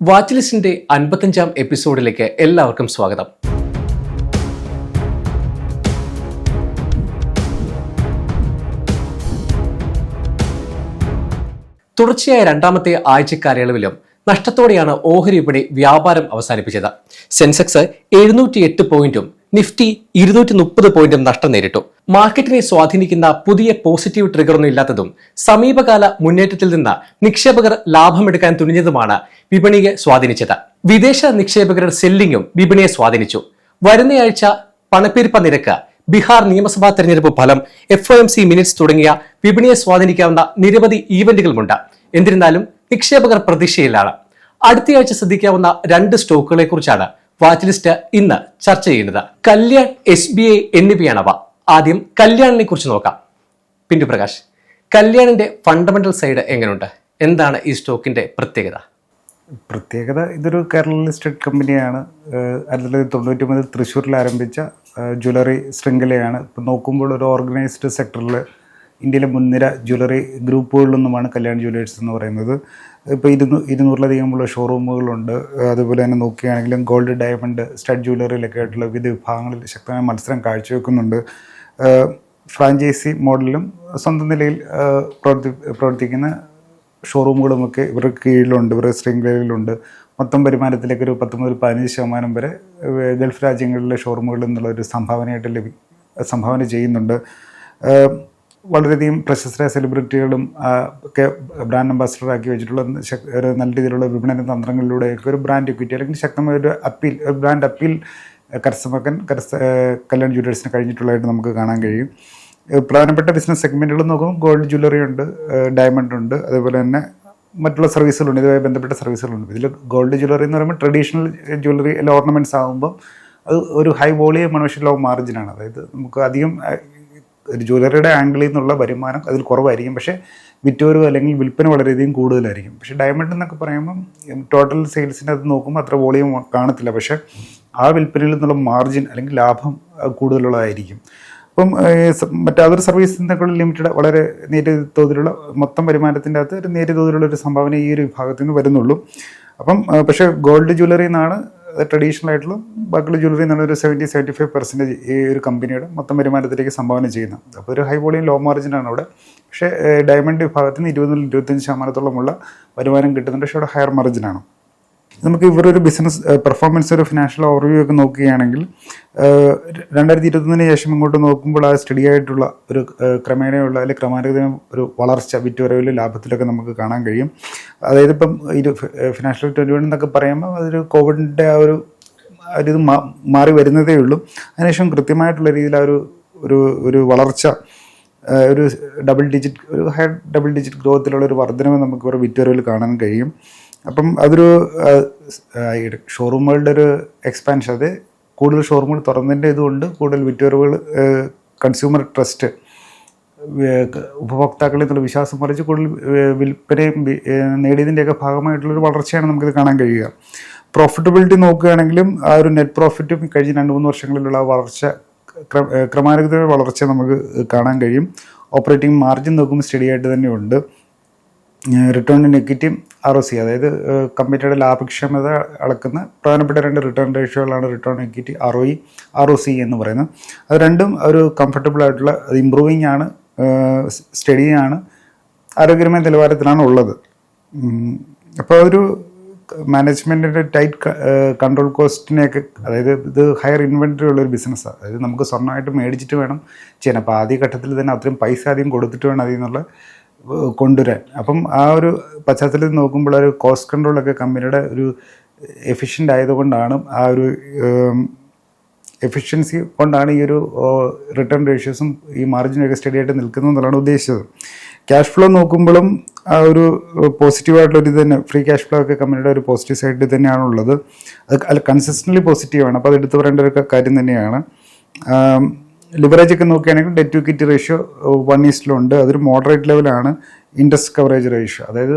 Watch ലിസ്റ്റിന്റെ അൻപത്തഞ്ചാം എപ്പിസോഡിലേക്ക് എല്ലാവർക്കും സ്വാഗതം. തുടർച്ചയായ രണ്ടാമത്തെ ആഴ്ച കാലയളവിലും നഷ്ടത്തോടെയാണ് ഓഹരി വിപണി വ്യാപാരം അവസാനിപ്പിച്ചത്. സെൻസെക്സ് എഴുന്നൂറ്റി എട്ട് പോയിന്റും നിഫ്റ്റി ഇരുന്നൂറ്റി മുപ്പത് പോയിന്റും നഷ്ടം നേരിട്ടു. മാർക്കറ്റിനെ സ്വാധീനിക്കുന്ന പുതിയ പോസിറ്റീവ് ട്രിഗറൊന്നും ഇല്ലാത്തതും സമീപകാല മുന്നേറ്റത്തിൽ നിന്ന് നിക്ഷേപകർ ലാഭമെടുക്കാൻ തുനിഞ്ഞതുമാണ് വിപണിയെ സ്വാധീനിച്ചത്. വിദേശ നിക്ഷേപകരുടെ സെല്ലിങ്ങും വിപണിയെ സ്വാധീനിച്ചു. വരുന്നയാഴ്ച പണപ്പെരുപ്പ നിരക്ക് ബീഹാർ നിയമസഭാ തെരഞ്ഞെടുപ്പ് ഫലം F O M C minutes തുടങ്ങിയ വിപണിയെ സ്വാധീനിക്കാവുന്ന നിരവധി ഈവന്റുകളുമുണ്ട് എന്നിരുന്നാലും നിക്ഷേപകർ പ്രതീക്ഷയിലാണ്. അടുത്തയാഴ്ച ശ്രദ്ധിക്കാവുന്ന രണ്ട് സ്റ്റോക്കുകളെ കുറിച്ചാണ് വാച്ച് ലിസ്റ്റ് ഇന്ന് ചർച്ച ചെയ്യുന്നത്. കല്യാൺ എസ് ബി ഐ എന്നിവയാണവ. ആദ്യം കല്യാണിനെ കുറിച്ച് നോക്കാം. പിന്നു പ്രകാശ് കല്യാണിന്റെ ഫണ്ടമെന്റൽ സൈഡ് എങ്ങനെയുണ്ട് എന്താണ് ഈ സ്റ്റോക്കിന്റെ പ്രത്യേകത? പ്രത്യേകത ഇതൊരു കേരള ലിസ്റ്റഡ് കമ്പനിയാണ്. ആയിരത്തി തൊള്ളായിരത്തി തൊണ്ണൂറ്റി മുതൽ തൃശ്ശൂരിൽ ആരംഭിച്ച ജ്വല്ലറി ശൃംഖലയാണ്. ഇപ്പം നോക്കുമ്പോൾ ഒരു ഓർഗനൈസ്ഡ് സെക്ടറിൽ ഇന്ത്യയിലെ മുൻനിര ജ്വല്ലറി ഗ്രൂപ്പുകളിലൊന്നുമാണ് കല്യാൺ ജ്വല്ലേഴ്സ് എന്ന് പറയുന്നത്. ഇപ്പോൾ ഇരുന്നൂ ഇരുന്നൂറിലധികമുള്ള ഷോറൂമുകളുണ്ട്. അതുപോലെ തന്നെ നോക്കുകയാണെങ്കിലും ഗോൾഡ് ഡയമണ്ട് സ്റ്റഡ് ജ്വല്ലറിയിലൊക്കെ ആയിട്ടുള്ള വിവിധ വിഭാഗങ്ങളിൽ ശക്തമായ മത്സരം കാഴ്ചവെക്കുന്നുണ്ട്. ഫ്രാഞ്ചൈസി മോഡലും സ്വന്തം നിലയിൽ പ്രവർത്തി പ്രവർത്തിക്കുന്ന ഷോറൂമുകളുമൊക്കെ ഇവരുടെ കീഴിലുണ്ട് ഇവരുടെ ശൃംഖലയിലുണ്ട്. മൊത്തം വരുമാനത്തിലേക്ക് ഒരു പത്ത് മുതൽ പതിനഞ്ച് ശതമാനം വരെ ഗൾഫ് രാജ്യങ്ങളിലെ ഷോറൂമുകളിൽ നിന്നുള്ള ഒരു സംഭാവനയായിട്ട് ലഭി സംഭാവന ചെയ്യുന്നുണ്ട്. വളരെയധികം പ്രശസ്തരായ സെലിബ്രിറ്റികളും ഒക്കെ ബ്രാൻഡ് അംബാസിഡറാക്കി വെച്ചിട്ടുള്ള ഒരു നല്ല രീതിയിലുള്ള വിപണന തന്ത്രങ്ങളിലൂടെയൊക്കെ ഒരു ബ്രാൻഡ് ഇക്വിറ്റി അല്ലെങ്കിൽ ശക്തമായ ഒരു അപ്പീൽ ഒരു ബ്രാൻഡ് അപ്പീൽ കരസ്ഥമാക്കാൻ കരസ്ഥ കല്യാൺ ജ്വല്ലേഴ്സിന് കഴിഞ്ഞിട്ടുള്ളതായിട്ട് നമുക്ക് കാണാൻ കഴിയും. പ്രധാനപ്പെട്ട ബിസിനസ് സെഗ്മെന്റുകൾ നോക്കുമ്പോൾ ഗോൾഡ് ജ്വല്ലറി ഉണ്ട് ഡയമണ്ട് ഉണ്ട് അതേപോലെ തന്നെ മറ്റുള്ള സർവീസുകളുണ്ട് ഇതുമായി ബന്ധപ്പെട്ട സർവീസുകളുണ്ട് ഇതിൽ ഗോൾഡ് ജ്വല്ലറി എന്ന് പറയുമ്പോൾ ട്രഡീഷണൽ ജ്വല്ലറി അല്ല ഓർണമെന്റ്സ് ആകുമ്പോൾ അത് ഒരു ഹൈ വോളിയം പക്ഷേ ലോ മാർജിനാണ് അതായത് നമുക്ക് അധികം ഒരു ജ്വല്ലറിയുടെ ആംഗിളിൽ നിന്നുള്ള വരുമാനം അതിൽ കുറവായിരിക്കും. പക്ഷേ വിറ്റോരോ അല്ലെങ്കിൽ വിൽപ്പന വളരെയധികം കൂടുതലായിരിക്കും. പക്ഷേ ഡയമണ്ട് എന്നൊക്കെ പറയുമ്പം ടോട്ടൽ സെയിൽസിന്റെ അത് നോക്കുമ്പോൾ അത്ര വോളിയം കാണത്തില്ല. പക്ഷേ ആ വിൽപ്പനയിൽ നിന്നുള്ള മാർജിൻ അല്ലെങ്കിൽ ലാഭം കൂടുതലുള്ളതായിരിക്കും. അപ്പം മറ്റേ അതൊരു സർവീസ് സർവീസിനൊക്കെ ലിമിറ്റഡ് വളരെ നേരിയ തോതിലുള്ള മൊത്തം വരുമാനത്തിന്റെ അകത്ത് ഒരു നേരിയ തോതിലുള്ള ഒരു സംഭാവന ഈ ഒരു വിഭാഗത്തിൽ നിന്ന് വരുന്നുള്ളൂ. അപ്പം പക്ഷേ ഗോൾഡ് ജ്വല്ലറി എന്നാണ് ട്രഡീഷണൽ ആയിട്ടുള്ള ബാക്കിയുള്ള ജ്വല്ലറി എന്നുള്ള ഒരു സെവന്റി സെവന്റി ഫൈവ് പെർസെന്റേജ് ഈ ഒരു കമ്പനിയുടെ മൊത്തം വരുമാനത്തിലേക്ക് സംഭാവന ചെയ്യുന്നത്. അപ്പോൾ ഒരു ഹൈ വോളിയം ലോ മാർജിനാണ് അവിടെ. പക്ഷേ ഡയമണ്ട് വിഭാഗത്തിൽ നിന്ന് ഇരുപത് മുതൽ ഇരുപത്തഞ്ച് ശതമാനത്തോളമുള്ള വരുമാനം കിട്ടുന്നുണ്ട്. പക്ഷേ അവിടെ ഹയർ മാർജിനാണ് നമുക്ക് ഇവരൊരു ബിസിനസ് പെർഫോമൻസ് ഒരു ഫിനാൻഷ്യൽ ഓവർവ്യൂ ഒക്കെ നോക്കുകയാണെങ്കിൽ രണ്ടായിരത്തി ഇരുപത്തൊന്നിന് ശേഷം ഇങ്ങോട്ട് നോക്കുമ്പോൾ ആ സ്റ്റഡി ആയിട്ടുള്ള ഒരു ക്രമേണയുള്ള അല്ലെങ്കിൽ ക്രമാനുഗതമായ ഒരു വളർച്ച വിറ്റുവരവിലും ലാഭത്തിലൊക്കെ നമുക്ക് കാണാൻ കഴിയും. അതായത് ഇപ്പം ഇത് ഫിനാൻഷ്യൽ ട്വന്റി വൺ എന്നൊക്കെ പറയുമ്പോൾ അതൊരു കോവിഡിന്റെ ആ ഒരു ആ ഒരു ഇത് മാ- മാറി വരുന്നതേ ഉള്ളൂ. അതിനുശേഷം കൃത്യമായിട്ടുള്ള രീതിയിൽ ആ ഒരു ഒരു ഒരു വളർച്ച ഒരു ഡബിൾ ഡിജിറ്റ് ഒരു ഹൈ ഡബിൾ ഡിജിറ്റ് ഗ്രോത്തിലുള്ള ഒരു വർധനവ് നമുക്ക് ഒരു വിറ്റുവരവിൽ കാണാൻ കഴിയും. അപ്പം അതൊരു ഷോറൂമുകളുടെ ഒരു എക്സ്പാൻഷൻ. അത് കൂടുതൽ ഷോറൂമുകൾ തുറന്നതിന്റെ ഇതുകൊണ്ട് കൂടുതൽ വിറ്റുവരവുകൾ കൺസ്യൂമർ ട്രസ്റ്റ് ഉപഭോക്താക്കളിൽ നിന്നുള്ള വിശ്വാസം കുറച്ച് കൂടുതൽ വിൽപ്പനയും നേടിയതിന്റെയൊക്കെ ഭാഗമായിട്ടുള്ളൊരു വളർച്ചയാണ് നമുക്കിത് കാണാൻ കഴിയുക. പ്രോഫിറ്റബിലിറ്റി നോക്കുകയാണെങ്കിലും ആ ഒരു നെറ്റ് പ്രോഫിറ്റും കഴിഞ്ഞ രണ്ട് മൂന്ന് വർഷങ്ങളിലുള്ള വളർച്ച ക്ര- ക്രമാനുഗത വളർച്ച നമുക്ക് കാണാൻ കഴിയും. ഓപ്പറേറ്റിംഗ് മാർജിൻ നോക്കുമ്പോൾ സ്റ്റഡി ആയിട്ട് തന്നെയുണ്ട് return negative R O C അതായത് കമ്പനിയുടെ ലാഭക്ഷമത അളക്കുന്ന പ്രധാനപ്പെട്ട രണ്ട് return റേഷ്യോകളാണ് return negative R O E R O C എന്ന് പറയുന്നത്. അത് രണ്ടും ഒരു കംഫർട്ടബിൾ ആയിട്ടുള്ള അത് ഇമ്പ്രൂവിങ് ആണ് സ്റ്റഡി ആണ് ആരോഗ്യകരമായ നിലവാരത്തിലാണ് ഉള്ളത്. അപ്പോൾ ഒരു മാനേജ്മെന്റിന്റെ ടൈറ്റ് കൺട്രോൾ കോസ്റ്റിനെയൊക്കെ അതായത് ഇത് ഹയർ ഇൻവെന്ററി ഉള്ളൊരു ബിസിനസ്സാണ് അതായത് നമുക്ക് സ്വർണമായിട്ട് മേടിച്ചിട്ട് വേണം ചെയ്യാൻ. അപ്പോൾ ആദ്യ ഘട്ടത്തിൽ തന്നെ അത്രയും പൈസ ആദ്യം കൊടുത്തിട്ട് വേണം അതിൽ നിന്നുള്ള കൊണ്ടുവരാൻ. അപ്പം ആ ഒരു പശ്ചാത്തലത്തിൽ നോക്കുമ്പോൾ ഒരു കോസ്റ്റ് കൺട്രോളൊക്കെ കമ്പനിയുടെ ഒരു എഫിഷ്യന്റ് ആയതുകൊണ്ടാണ് ആ ഒരു എഫിഷ്യൻസി കൊണ്ടാണ് ഈ ഒരു റിട്ടേൺ റേഷ്യോസും ഈ മാർജിനൊക്കെ സ്റ്റഡി ആയിട്ട് നിൽക്കുന്നത് എന്നുള്ളതാണ് ഉദ്ദേശിച്ചത്. ക്യാഷ് ഫ്ലോ നോക്കുമ്പോഴും ആ ഒരു പോസിറ്റീവായിട്ടുള്ള ഒരു തന്നെ ഫ്രീ ക്യാഷ് ഫ്ലോ ഒക്കെ കമ്പനിയുടെ ഒരു പോസിറ്റീവ് സൈഡിൽ തന്നെയാണുള്ളത്. അത് കൺസിസ്റ്റന്റ്ലി പോസിറ്റീവാണ് അപ്പോൾ അത് എടുത്തു പറയേണ്ട ഒരു കാര്യം തന്നെയാണ്. ലിവറേജ് ഒക്കെ നോക്കുകയാണെങ്കിൽ debt to kit ratio one ഈസ്റ്റിലുണ്ട് അതൊരു മോഡറേറ്റ് ലെവലാണ് ഇൻട്രസ്റ്റ് കവറേജ് റേഷ്യോ അതായത്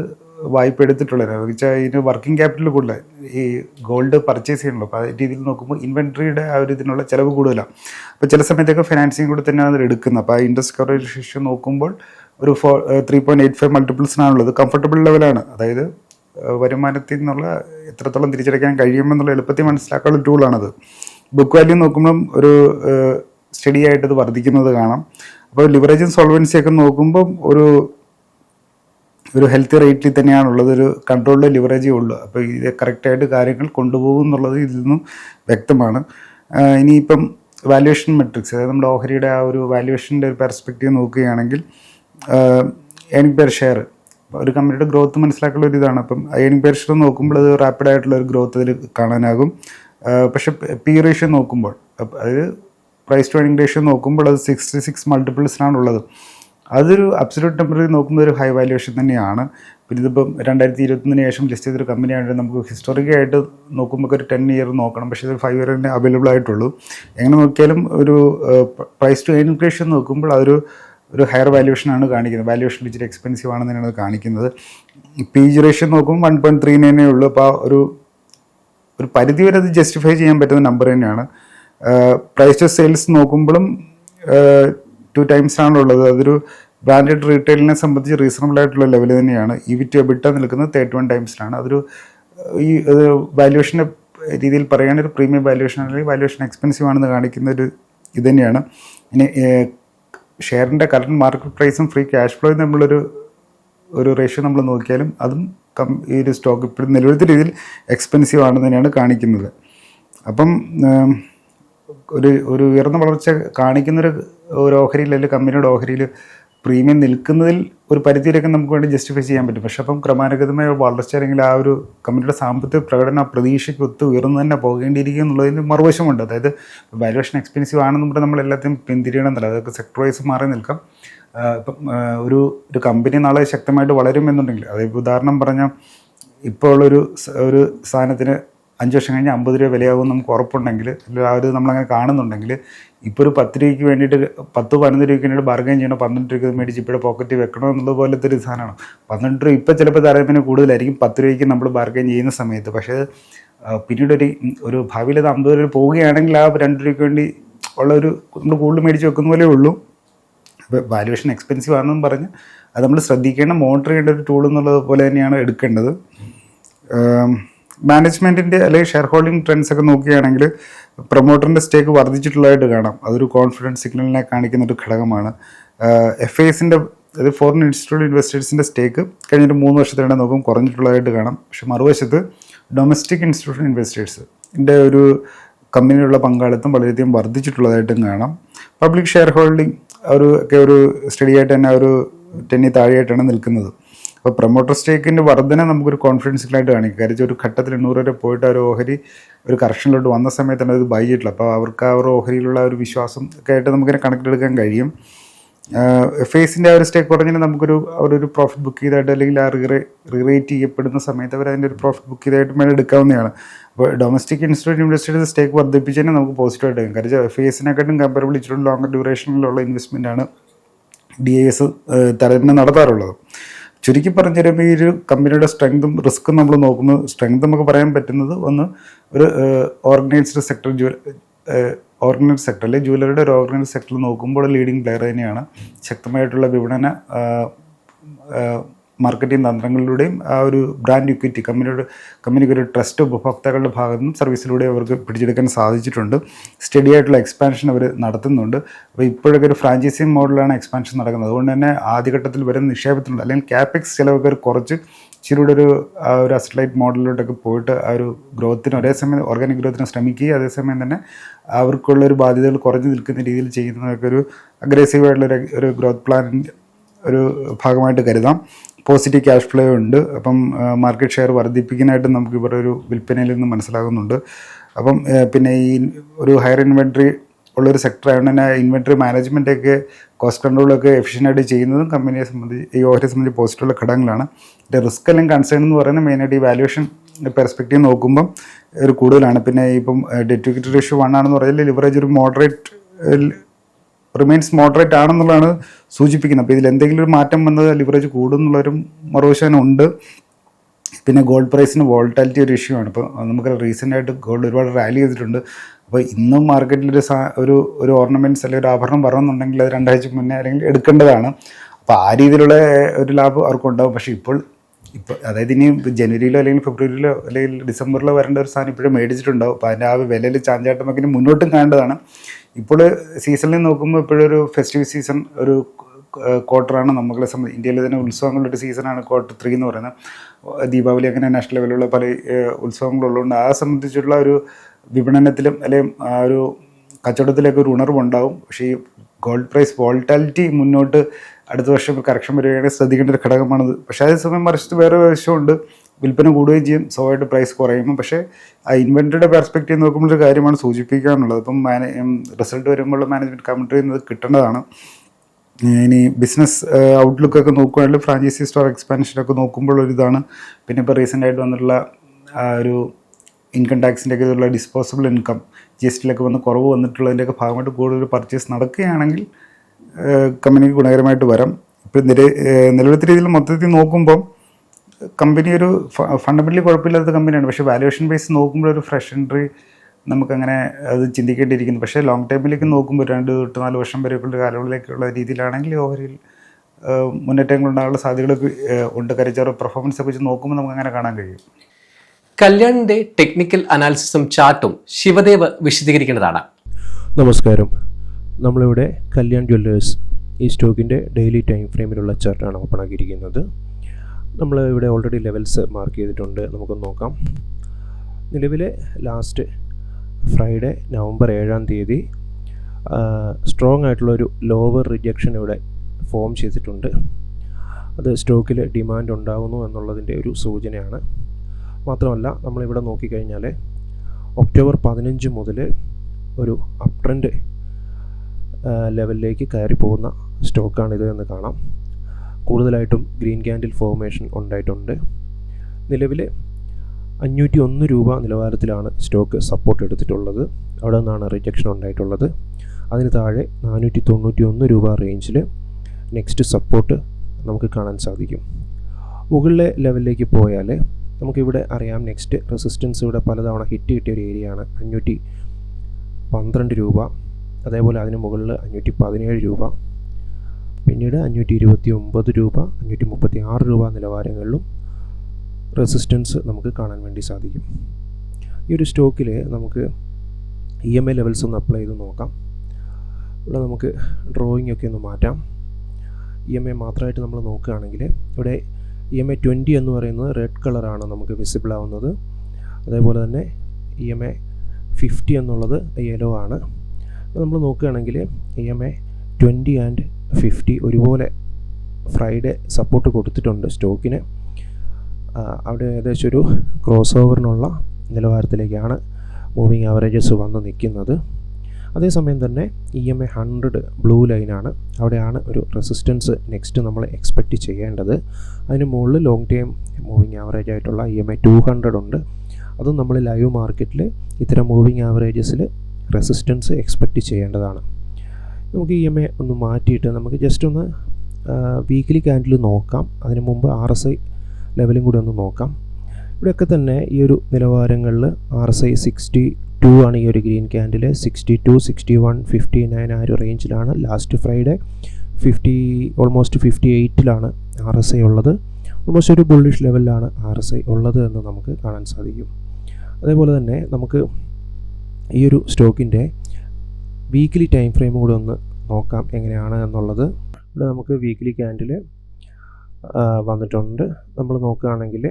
വായ്പ എടുത്തിട്ടുള്ളത്. വെച്ചാൽ ഇതിന് വർക്കിംഗ് ക്യാപിറ്റൽ കൂടുതൽ ഈ ഗോൾഡ് പർച്ചേസ് ചെയ്യണമല്ലോ അപ്പോൾ ആ രീതിയിൽ നോക്കുമ്പോൾ ഇൻവെൻട്രിയുടെ ആ ഒരു ഇതിനുള്ള ചിലവ് കൂടുതലാണ് അപ്പോൾ ചില സമയത്തൊക്കെ ഫിനാൻസിങ് കൂടി തന്നെയാണ് അത് എടുക്കുന്നത്. അപ്പോൾ ആ ഇൻട്രസ്റ്റ് കവറേജ് റേഷ്യോ നോക്കുമ്പോൾ ഒരു four three point eight five മൾട്ടിപ്പിൾസിനാണുള്ളത് comfortable ലെവലാണ് അതായത് ഏഹ് വരുമാനത്തിൽ നിന്നുള്ള എത്രത്തോളം തിരിച്ചടയ്ക്കാൻ കഴിയുമെന്നുള്ള എളുപ്പത്തിൽ മനസ്സിലാക്കാനുള്ള ടൂളാണത് ബുക്ക് വാല്യൂ നോക്കുമ്പം ഒരു സ്റ്റഡി ആയിട്ട് ഇത് വർദ്ധിക്കുന്നത് കാണാം. അപ്പോൾ ലിവറേജും സോൾവൻസി ഒക്കെ നോക്കുമ്പം ഒരു ഒരു ഹെൽത്തി റേറ്റിൽ തന്നെയാണുള്ളത്. ഒരു കൺട്രോൾഡ് ലിവറേജേ ഉള്ളൂ. അപ്പോൾ ഇത് കറക്റ്റായിട്ട് കാര്യങ്ങൾ കൊണ്ടുപോകും എന്നുള്ളത് ഇതിൽ നിന്നും വ്യക്തമാണ്. ഇനിയിപ്പം വാല്യുവേഷൻ മെട്രിക്സ് അതായത് നമ്മുടെ ഓഹരിയുടെ ആ ഒരു വാല്യുവേഷന്റെ ഒരു പെർസ്പെക്റ്റീവ് നോക്കുകയാണെങ്കിൽ ഏണിംഗ് പെർ ഷെയർ ഒരു കമ്പനിയുടെ ഗ്രോത്ത് മനസ്സിലാക്കുന്ന ഒരു ഇതാണ്. അപ്പം ഏണിംഗ് പെർ ഷെയർ നോക്കുമ്പോൾ അത് റാപ്പിഡായിട്ടുള്ള ഒരു ഗ്രോത്ത് അതിൽ കാണാനാകും. പക്ഷേ പി റേഷ്യോ നോക്കുമ്പോൾ അപ്പ- അതായത് പ്രൈസ് ടു ഏണിംഗ് റേഷ്യോ നോക്കുമ്പോൾ അത് സിക്സ്റ്റി സിക്സ് മൾട്ടിപ്പിൾസിനാണ് ഉള്ളത് അതൊരു അബ്സല്യൂട്ട് ടെമ്പററി നോക്കുന്ന ഒരു ഹൈ വാല്യുവേഷൻ തന്നെയാണ്. പിന്നെ ഇതിപ്പം രണ്ടായിരത്തി ഇരുപത്തൊന്നിന് ശേഷം ലിസ്റ്റ് ചെയ്തൊരു കമ്പനിയായിട്ട് നമുക്ക് ഹിസ്റ്റോറിക്കായിട്ട് നോക്കുമ്പോൾ ഒരു ടെൻ ഇയർ നോക്കണം. പക്ഷേ ഇത് ഫൈവ് ഇയർ തന്നെ അവൈലബിൾ ആയിട്ടുള്ളൂ. എങ്ങനെ നോക്കിയാലും ഒരു പ്രൈസ് ടു ഏണിംഗ് റേഷ്യോ നോക്കുമ്പോൾ അതൊരു ഒരു ഹയർ വാല്യുവേഷനാണ് കാണിക്കുന്നത്. വാല്യുവേഷൻ ഇച്ചിരി എക്സ്പെൻസീവ് ആണെന്ന് തന്നെയാണ് അത് കാണിക്കുന്നത്. പി ജി റേഷ്യോ നോക്കുമ്പോൾ വൺ പോയിന്റ് ത്രീ നയനേ ഉള്ളൂ. അപ്പോൾ ഒരു ഒരു പരിധി വരെ അത് ജസ്റ്റിഫൈ ചെയ്യാൻ പറ്റുന്ന നമ്പർ തന്നെയാണ്. പ്രൈസ് ടു സെയിൽസ് നോക്കുമ്പോഴും ടു ടൈംസ് ആണുള്ളത്. അതൊരു ബ്രാൻഡഡ് റീറ്റെയിലിനെ സംബന്ധിച്ച് റീസണബിൾ ആയിട്ടുള്ള ലെവൽ തന്നെയാണ്. ഇ വിറ്റ് എബിട്ട നിൽക്കുന്നത് തേർട്ടി വൺ ടൈംസിലാണ് അതൊരു ഈ വാല്യുവേഷന്റെ രീതിയിൽ പറയുകയാണെങ്കിൽ ഒരു പ്രീമിയം വാല്യുവേഷൻ അല്ലെങ്കിൽ വാല്യുവേഷൻ എക്സ്പെൻസീവ് ആണെന്ന് കാണിക്കുന്ന ഒരു ഇത് തന്നെയാണ്. ഇനി ഷെയറിന്റെ കറണ്ട് മാർക്കറ്റ് പ്രൈസും ഫ്രീ ക്യാഷ് ഫ്ലോയും തമ്മിലൊരു ഒരു റേഷ്യോ നമ്മൾ നോക്കിയാലും അതും കം ഈ ഒരു സ്റ്റോക്ക് ഇപ്പോഴും നിലവിലത്തെ രീതിയിൽ എക്സ്പെൻസീവ് ആണെന്ന് തന്നെയാണ് കാണിക്കുന്നത്. അപ്പം ഒരു ഒരു ഉയർന്ന വളർച്ച കാണിക്കുന്നൊരു ഒരു ഓഹരിയിൽ അല്ലെങ്കിൽ കമ്പനിയുടെ ഓഹരിയിൽ പ്രീമിയം നിൽക്കുന്നതിൽ ഒരു പരിധിയിലൊക്കെ നമുക്ക് വേണ്ടി ജസ്റ്റിഫൈ ചെയ്യാൻ പറ്റും. പക്ഷെ അപ്പം ക്രമാനുഗതമായ വളർച്ച അല്ലെങ്കിൽ ആ ഒരു കമ്പനിയുടെ സാമ്പത്തിക പ്രകടനം പ്രതീക്ഷയ്ക്ക് ഒത്ത് ഉയർന്നു തന്നെ പോകേണ്ടിയിരിക്കും എന്നുള്ളതിന് മറുവശമുണ്ട്. അതായത് വാലുവേഷൻ എക്സ്പെൻസീവ് ആണെന്നും കൂടെ നമ്മൾ എല്ലാத்தைയും പിന്തിരിയണമെന്നില്ല അതൊക്കെ സെക്ടർ വൈസ് മാറി നിൽക്കാം. ഇപ്പം ഒരു ഒരു കമ്പനി നാളെ ശക്തമായിട്ട് വളരുമെന്നുണ്ടെങ്കിൽ അതായത് ഉദാഹരണം പറഞ്ഞാൽ ഇപ്പോൾ ഉള്ളൊരു ഒരു സാധനത്തിന് അഞ്ച് വർഷം കഴിഞ്ഞ് അമ്പത് രൂപ വിലയാകും നമുക്ക് ഉറപ്പുണ്ടെങ്കിൽ അല്ലെങ്കിൽ ആ ഒരു നമ്മളങ്ങനെ കാണുന്നുണ്ടെങ്കിൽ ഇപ്പോൾ ഒരു പത്ത് രൂപയ്ക്ക് വേണ്ടിയിട്ട് പത്ത് പതിനൊന്ന് രൂപയ്ക്ക് വേണ്ടിയിട്ട് ബാർഗൈൻ ചെയ്യണം? പന്ത്രണ്ട് രൂപ മേടിച്ച് ഇപ്പോൾ പോക്കറ്റിൽ വെക്കണം എന്നുള്ളത് പോലത്തെ ഒരു സാധനമാണ്. പന്ത്രണ്ട് രൂപ ഇപ്പോൾ ചിലപ്പോൾ താരതമ്യം കൂടുതലായിരിക്കും പത്ത് രൂപയ്ക്ക് നമ്മൾ ബാർഗൈൻ ചെയ്യുന്ന സമയത്ത്. പക്ഷേ പിന്നീട് ഒരു ഒരു ഭാവിയിൽ അത് അമ്പത് രൂപ പോവുകയാണെങ്കിൽ ആ രണ്ട് രൂപയ്ക്ക് വേണ്ടി ഉള്ള ഒരു നമ്മൾ കൂടുതൽ മേടിച്ച് വെക്കുന്ന പോലെ ഉള്ളൂ. അപ്പോൾ വാല്യുവേഷൻ എക്സ്പെൻസീവ് ആണെന്നും പറഞ്ഞ് അത് നമ്മൾ ശ്രദ്ധിക്കേണ്ട മോണിറ്റർ ചെയ്യേണ്ട ഒരു ടൂൾ എന്നുള്ളത് പോലെ തന്നെയാണ് എടുക്കേണ്ടത്. മാനേജ്മെന്റിന്റെ അല്ലെങ്കിൽ ഷെയർ ഹോൾഡിംഗ് ട്രെൻഡ്സ് ഒക്കെ നോക്കുകയാണെങ്കിൽ പ്രൊമോട്ടറിന്റെ സ്റ്റേക്ക് വർദ്ധിച്ചിട്ടുള്ളതായിട്ട് കാണാം. അതൊരു കോൺഫിഡൻസ് സിഗ്നലിനെ കാണിക്കുന്ന ഒരു ഘടകമാണ്. എഫ് ഐസിന്റെ അത് ഫോറിൻ ഇൻസ്റ്റിറ്റ്യൂട്ട് ഇൻവെസ്റ്റേഴ്സിന്റെ സ്റ്റേക്ക് കഴിഞ്ഞൊരു മൂന്ന് വർഷത്തിനിടെ നോക്കും കുറഞ്ഞിട്ടുള്ളതായിട്ട് കാണാം. പക്ഷെ മറുവശത്ത് ഡൊമസ്റ്റിക് ഇൻസ്റ്റിറ്റ്യൂഷൻ ഇൻവെസ്റ്റേഴ്സിന്റെ ഒരു കമ്പനിയിലുള്ള പങ്കാളിത്തം വളരെയധികം വർദ്ധിച്ചിട്ടുള്ളതായിട്ടും കാണാം. പബ്ലിക് ഷെയർ ഹോൾഡിംഗ് ഒരു ഒക്കെ ഒരു സ്റ്റഡി ആയിട്ട് തന്നെ ഒരു ടെന്നി താഴെയായിട്ടാണ് നിൽക്കുന്നത്. അപ്പോൾ പ്രൊമോട്ടർ സ്റ്റേക്കിന്റെ വർധന നമുക്കൊരു കോൺഫിഡൻസിലായിട്ട് കാണിക്കും. കാര്യം ഒരു ഘട്ടത്തിൽ എണ്ണൂറ് വരെ പോയിട്ട് ഒരു ഓഹരി ഒരു കറക്ഷനിലോട്ട് വന്ന സമയത്താണ് അത് ബൈ ചെയ്തിട്ടുള്ളത് അപ്പോൾ അവർക്ക് ആ ഒരു ഓഹരിയിലുള്ള ഒരു വിശ്വാസം ഒക്കെ ആയിട്ട് നമുക്കിനെ കണക്കിലെടുക്കാൻ കഴിയും. എഫ് എസിന്റെ ആ ഒരു സ്റ്റേക്ക് പറഞ്ഞാൽ നമുക്കൊരു അവരൊരു പ്രോഫിറ്റ് ബുക്ക് ചെയ്തായിട്ട് അല്ലെങ്കിൽ ആ റീറേ റീറേറ്റ് ചെയ്യപ്പെടുന്ന സമയത്ത് അവർ അതിന്റെ ഒരു പ്രോഫിറ്റ് ബുക്ക് ചെയ്തായിട്ട് മേലെ എടുക്കാവുന്നതാണ്. അപ്പോൾ ഡൊമസ്റ്റിക് ഇൻസ്റ്റിറ്റ്യൂട്ട് ഇൻവെസ്റ്റേഴ്സ് സ്റ്റേക്ക് വർദ്ധിപ്പിച്ചതിന് നമുക്ക് പോസിറ്റീവായിട്ട് എടുക്കാം കാര്യം എഫ് എസിനെക്കാട്ടും കമ്പാരബിൾ ഇച്ചിരി ലോങ്ങർ ഡ്യൂറേഷനിലുള്ള ഇൻവെസ്റ്റ്മെന്റ് ആണ് ഡി എ എസ് തരത്തിന് നടത്താറുള്ളത്. ചുരുക്കി പറഞ്ഞു തരുമ്പോൾ ഈ ഒരു കമ്പനിയുടെ സ്ട്രെങ്തും റിസ്ക്കും നമ്മൾ നോക്കുന്നത് സ്ട്രെങ്ത് നമുക്ക് പറയാൻ പറ്റുന്നത് ഒന്ന് ഒരു ഓർഗനൈസ്ഡ് സെക്ടർ ഓർഗനൈസ്ഡ് സെക്ടർ അല്ലെങ്കിൽ ജുവലറിയുടെ ഒരു ഓർഗനൈസ്ഡ് സെക്ടറിൽ നോക്കുമ്പോൾ ലീഡിംഗ് പ്ലെയർ തന്നെയാണ്. ശക്തമായിട്ടുള്ള വിപണന മാർക്കറ്റിംഗ് തന്ത്രങ്ങളിലൂടെയും ആ ഒരു ബ്രാൻഡ് ഇക്വിറ്റി കമ്പനിയുടെ കമ്പനിക്ക് ഒരു ട്രസ്റ്റ് ഉപഭോക്താക്കളുടെ ഭാഗത്തു നിന്നും സർവീസിലൂടെ അവർക്ക് പിടിച്ചെടുക്കാൻ സാധിച്ചിട്ടുണ്ട്. സ്റ്റഡി ആയിട്ടുള്ള എക്സ്പാൻഷൻ അവർ നടത്തുന്നുണ്ട്. അപ്പോൾ ഇപ്പോഴൊക്കെ ഒരു ഫ്രാഞ്ചൈസി മോഡലാണ് എക്സ്പാൻഷൻ നടക്കുന്നത്. അതുകൊണ്ട് തന്നെ ആദ്യഘട്ടത്തിൽ വരുന്ന നിക്ഷേപത്തിനുണ്ട് അല്ലെങ്കിൽ ക്യാപെക്സ് ചിലവൊക്കെ കുറച്ച് ഇച്ചിരി ഒരു ഒരു അസറ്റ്ലൈറ്റ് മോഡലിലോട്ടൊക്കെ പോയിട്ട് ആ ഒരു ഗ്രോത്തിന് ഒരേ സമയം ഓർഗാനിക് ഗ്രോത്തിന് ശ്രമിക്കുകയും അതേസമയം തന്നെ അവർക്കുള്ള ഒരു ബാധ്യതകൾ കുറഞ്ഞു നിൽക്കുന്ന രീതിയിൽ ചെയ്യുന്നതൊക്കെ ഒരു അഗ്രസീവായിട്ടുള്ള ഒരു ഗ്രോത്ത് പ്ലാനിന്റെ ഒരു ഭാഗമായിട്ട് കരുതാം. പോസിറ്റീവ് ക്യാഷ് ഫ്ലോ ഉണ്ട്. അപ്പം മാർക്കറ്റ് ഷെയർ വർദ്ധിപ്പിക്കാനായിട്ട് നമുക്ക് ഇവിടെ ഒരു വിൽപ്പനയിൽ നിന്ന് മനസ്സിലാകുന്നുണ്ട്. അപ്പം പിന്നെ ഈ ഒരു ഹയർ ഇൻവെൻട്രി ഉള്ളൊരു സെക്ടർ ആയതുകൊണ്ട് തന്നെ ഇൻവെൻട്രി മാനേജ്മെന്റൊക്കെ കോസ്റ്റ് കൺട്രോളൊക്കെ എഫിഷ്യന്റായിട്ട് ചെയ്യുന്നതും കമ്പനിയെ സംബന്ധിച്ച് ഈ ഓഹരിയെ സംബന്ധിച്ച് പോസിറ്റീവുള്ള ഘടകങ്ങളാണ്. ഇതിന്റെ റിസ്ക് അല്ലെങ്കിൽ കൺസേൺ എന്ന് പറയുന്നത് മെയിനായിട്ട് ഈ വാല്യുവേഷൻ പെർസ്പെക്റ്റീവ് നോക്കുമ്പം ഒരു കൂടുതലാണ്. പിന്നെ ഇപ്പം ഡെറ്റ് ഇക്വിറ്റി റേഷ്യോ വൺ ആണെന്ന് പറഞ്ഞാൽ ലിവറേജ് ഒരു മോഡറേറ്റ് റിമൈൻസ് മോഡറേറ്റ് ആണെന്നുള്ളതാണ് സൂചിപ്പിക്കുന്നത്. അപ്പോൾ ഇതിൽ എന്തെങ്കിലും ഒരു മാറ്റം വന്നത് ലിവറേജ് കൂടുന്നുള്ളൊരു മറുവശനം ഉണ്ട്. പിന്നെ ഗോൾഡ് പ്രൈസിന് വോൾട്ടാലിറ്റി ഒരു ഇഷ്യൂ ആണ്. ഇപ്പോൾ നമുക്ക് റീസെന്റ് ആയിട്ട് ഗോൾഡ് ഒരുപാട് റാലി ചെയ്തിട്ടുണ്ട്. അപ്പോൾ ഇന്നും മാർക്കറ്റിലൊരു സാ ഒരു ഒരു ഓർണമെന്റ്സ് അല്ലെങ്കിൽ ഒരു ആഭരണം വരണമെന്നുണ്ടെങ്കിൽ അത് രണ്ടാഴ്ച മുന്നേ അല്ലെങ്കിൽ എടുക്കേണ്ടതാണ്. അപ്പോൾ ആ രീതിയിലുള്ള ഒരു ലാഭം അവർക്കുണ്ടാവും പക്ഷേ ഇപ്പോൾ ഇപ്പോൾ അതായത് ഇനി ജനുവരിയിലോ അല്ലെങ്കിൽ ഫെബ്രുവരിയിലോ അല്ലെങ്കിൽ ഡിസംബറിലോ വരേണ്ട ഒരു സാധനം ഇപ്പോഴും മേടിച്ചിട്ടുണ്ടാവും. അപ്പോൾ അതിന്റെ ആ വിലയിൽ ചാഞ്ചാട്ടമൊക്കെ ഇനി മുന്നോട്ടും കാണേണ്ടതാണ്. ഇപ്പോൾ സീസണിൽ നോക്കുമ്പോൾ ഇപ്പോഴൊരു ഫെസ്റ്റീവ് സീസൺ ഒരു ക്വാർട്ടറാണ് നമ്മളെ സംബന്ധിച്ച് ഇന്ത്യയിലെ തന്നെ ഉത്സവങ്ങളുടെ ഒരു സീസണാണ് ക്വാർട്ടർ ത്രീ എന്ന് പറയുന്നത്. ദീപാവലി അങ്ങനെ നാഷണൽ ലെവലിലുള്ള പല ഉത്സവങ്ങളുള്ളതുകൊണ്ട് ആ സംബന്ധിച്ചുള്ള ഒരു വിപണനത്തിലും അല്ലെങ്കിൽ ആ ഒരു കച്ചവടത്തിലൊക്കെ ഒരു ഉണർവുണ്ടാവും. പക്ഷേ ഈ ഗോൾഡ് പ്രൈസ് വോൾട്ടാലിറ്റി മുന്നോട്ട് അടുത്ത വർഷം കറക്ഷൻ വരികയാണെങ്കിൽ ശ്രദ്ധിക്കേണ്ട ഒരു ഘടകമാണത്. പക്ഷേ അതേസമയം മറിച്ച് വേറെ വശമുണ്ട് വിൽപ്പന കൂടുകയും ചെയ്യും. സ്വാഭാവികമായിട്ട് പ്രൈസ് കുറയും പക്ഷേ ആ ഇൻവെന്ററിയുടെ പെർസ്പെക്റ്റീവ് നോക്കുമ്പോൾ ഒരു കാര്യമാണ് സൂചിപ്പിക്കാനുള്ളത്. ഇപ്പം മാനേ റിസൾട്ട് വരുമ്പോൾ മാനേജ്മെന്റ് കമൻട്രി ചെയ്യുന്നത് കിട്ടേണ്ടതാണ്. ഇനി ബിസിനസ് ഔട്ട്ലുക്ക് ഒക്കെ നോക്കുകയാണെങ്കിൽ ഫ്രാഞ്ചൈസി സ്റ്റോർ എക്സ്പാൻഷനൊക്കെ നോക്കുമ്പോൾ ഒരു പിന്നെ ഇപ്പോൾ റീസെന്റ് ആയിട്ട് വന്നിട്ടുള്ള ആ ഒരു ഇൻകം ടാക്സിന്റെ ഒക്കെ ഇതുള്ള ഡിസ്പോസിബിൾ ഇൻകം ജി എസ് ടിയിലൊക്കെ വന്ന് കുറവ് വന്നിട്ടുള്ളതിന്റെയൊക്കെ ഭാഗമായിട്ട് കൂടുതൽ പർച്ചേസ് നടക്കുകയാണെങ്കിൽ കമ്പനിക്ക് ഗുണകരമായിട്ട് വരാം. ഇപ്പം നില നിലവിലത്തെ രീതിയിൽ മൊത്തത്തിൽ നോക്കുമ്പം കമ്പനി ഒരു ഫണ്ടമെന്റലി കുഴപ്പമില്ലാത്ത കമ്പനിയാണ്. പക്ഷേ വാല്യുവേഷൻ ബേസ് നോക്കുമ്പോൾ ഒരു ഫ്രഷ് എൻട്രി നമുക്കങ്ങനെ അത് ചിന്തിക്കേണ്ടിയിരിക്കുന്നു. പക്ഷേ ലോങ് ടേമിലേക്ക് നോക്കുമ്പോൾ രണ്ട് തൊട്ട് നാല് വർഷം വരെയൊക്കെയുള്ള കാലങ്ങളിലേക്കുള്ള രീതിയിലാണെങ്കിൽ ഓഹരിയിൽ മുന്നേറ്റങ്ങൾ ഉണ്ടാകാനുള്ള സാധ്യതകളൊക്കെ ഉണ്ട്. കരിച്ചാറ് പെർഫോമൻസ് ഒക്കെ വെച്ച് നോക്കുമ്പോൾ നമുക്ക് അങ്ങനെ കാണാൻ കഴിയും. കല്യാണിന്റെ ടെക്നിക്കൽ അനാലിസിസും ചാർട്ടും ശിവദേവ് വിശദീകരിക്കേണ്ടതാണ്. നമസ്കാരം. നമ്മളിവിടെ കല്യാൺ ജ്വല്ലേഴ്സ് ഈ സ്റ്റോക്കിന്റെ ഡെയിലി ടൈം ഫ്രെയിമിലുള്ള ചാർട്ടാണ് ഓപ്പൺ ആക്കിയിരിക്കുന്നത്. നമ്മൾ ഇവിടെ ഓൾറെഡി ലെവൽസ് മാർക്ക് ചെയ്തിട്ടുണ്ട്. നമുക്കൊന്ന് നോക്കാം. നിലവിലെ ലാസ്റ്റ് ഫ്രൈഡേ നവംബർ ഏഴാം തീയതി സ്ട്രോങ് ആയിട്ടുള്ളൊരു ലോവർ റിജക്ഷൻ ഇവിടെ ഫോം ചെയ്തിട്ടുണ്ട്. അത് സ്റ്റോക്കിൽ ഡിമാൻഡ് ഉണ്ടാകുന്നു എന്നുള്ളതിന്റെ ഒരു സൂചനയാണ്. മാത്രമല്ല നമ്മളിവിടെ നോക്കിക്കഴിഞ്ഞാൽ ഒക്ടോബർ പതിനഞ്ച് മുതൽ ഒരു അപ് ട്രെൻഡ് ലെവലിലേക്ക് കയറി പോകുന്ന സ്റ്റോക്കാണിത് എന്ന് കാണാം. കൂടുതലായിട്ടും ഗ്രീൻ ക്യാൻഡിൽ ഫോർമേഷൻ ഉണ്ടായിട്ടുണ്ട്. നിലവിൽ അഞ്ഞൂറ്റി ഒന്ന് രൂപ നിലവാരത്തിലാണ് സ്റ്റോക്ക് സപ്പോർട്ട് എടുത്തിട്ടുള്ളത്. അവിടെ നിന്നാണ് റിജക്ഷൻ ഉണ്ടായിട്ടുള്ളത്. അതിന് താഴെ നാനൂറ്റി തൊണ്ണൂറ്റി ഒന്ന് രൂപ റേഞ്ചിൽ നെക്സ്റ്റ് സപ്പോർട്ട് നമുക്ക് കാണാൻ സാധിക്കും. മുകളിലെ ലെവലിലേക്ക് പോയാൽ നമുക്കിവിടെ അറിയാം നെക്സ്റ്റ് റെസിസ്റ്റൻസ് ഇവിടെ പലതവണ ഹിറ്റ് കിട്ടിയ ഒരു ഏരിയയാണ് അഞ്ഞൂറ്റി പന്ത്രണ്ട് രൂപ. അതേപോലെ അതിന് മുകളിൽ അഞ്ഞൂറ്റി പതിനേഴ് രൂപ. പിന്നീട് അഞ്ഞൂറ്റി ഇരുപത്തി ഒമ്പത് രൂപ അഞ്ഞൂറ്റി മുപ്പത്തി ആറ് രൂപ നിലവാരങ്ങളിലും റെസിസ്റ്റൻസ് നമുക്ക് കാണാൻ വേണ്ടി സാധിക്കും. ഈ ഒരു സ്റ്റോക്കിൽ നമുക്ക് ഇ എം ഐ ലെവൽസ് ഒന്ന് അപ്ലൈ ചെയ്ത് നോക്കാം. ഇവിടെ നമുക്ക് ഡ്രോയിങ് ഒക്കെ ഒന്ന് മാറ്റാം. ഇ എം ഐ മാത്രമായിട്ട് നമ്മൾ നോക്കുകയാണെങ്കിൽ ഇവിടെ ഇ എം ഐ ട്വന്റി എന്ന് പറയുന്നത് റെഡ് കളറാണ് നമുക്ക് വിസിബിൾ ആവുന്നത്. അതേപോലെ തന്നെ ഇ എം ഐ ഫിഫ്റ്റി എന്നുള്ളത് യെല്ലോ ആണ്. നമ്മൾ നോക്കുകയാണെങ്കിൽ E M I twenty and fifty ഒരുപോലെ ഫ്രൈഡേ സപ്പോർട്ട് കൊടുത്തിട്ടുണ്ട് സ്റ്റോക്കിന് അവിടെ ഏകദേശം ഒരു ക്രോസ് ഓവറിനുള്ള നിലവാരത്തിലേക്കാണ് മൂവിങ് ആവറേജസ് വന്ന് നിൽക്കുന്നത്. അതേസമയം തന്നെ E M A hundred blue ലൈനാണ് അവിടെയാണ് ഒരു റെസിസ്റ്റൻസ് നെക്സ്റ്റ് നമ്മൾ എക്സ്പെക്റ്റ് ചെയ്യേണ്ടത്. അതിന് മുകളിൽ ലോങ് ടൈം മൂവിങ് ആവറേജ് ആയിട്ടുള്ള E M A two hundred ഉണ്ട്. അതും നമ്മൾ ലൈവ് മാർക്കറ്റിൽ ഇത്തരം മൂവിങ് ആവറേജസിൽ റെസിസ്റ്റൻസ് എക്സ്പെക്റ്റ് ചെയ്യേണ്ടതാണ്. നമുക്ക് ഇ എം എ ഒന്ന് മാറ്റിയിട്ട് നമുക്ക് ജസ്റ്റ് ഒന്ന് വീക്ക്ലി കാൻഡിൽ നോക്കാം. അതിന് മുമ്പ് ആർ എസ് ഐ ലെവലും കൂടി ഒന്ന് നോക്കാം. ഇവിടെയൊക്കെ തന്നെ ഈ ഒരു നിലവാരങ്ങളിൽ R S I sixty two ആണ് ഈ ഒരു green candle sixty two sixty one fifty nine ആ ഒരു റേഞ്ചിലാണ് last Friday fifty almost fifty എയ്റ്റിലാണ് R S I ഉള്ളത്. ഓൾമോസ്റ്റ് ഒരു ബുള്ളിഷ് ലെവലിലാണ് ആർ എസ് ഐ ഉള്ളത് എന്ന് നമുക്ക് കാണാൻ സാധിക്കും. അതേപോലെ തന്നെ നമുക്ക് ഈ ഒരു സ്റ്റോക്കിന്റെ വീക്ക്ലി ടൈം ഫ്രെയിം കൂടെ ഒന്ന് നോക്കാം എങ്ങനെയാണ് എന്നുള്ളത്. ഇവിടെ നമുക്ക് വീക്കിലി ക്യാൻഡിൽ വന്നിട്ടുണ്ട്. നമ്മൾ നോക്കുകയാണെങ്കിൽ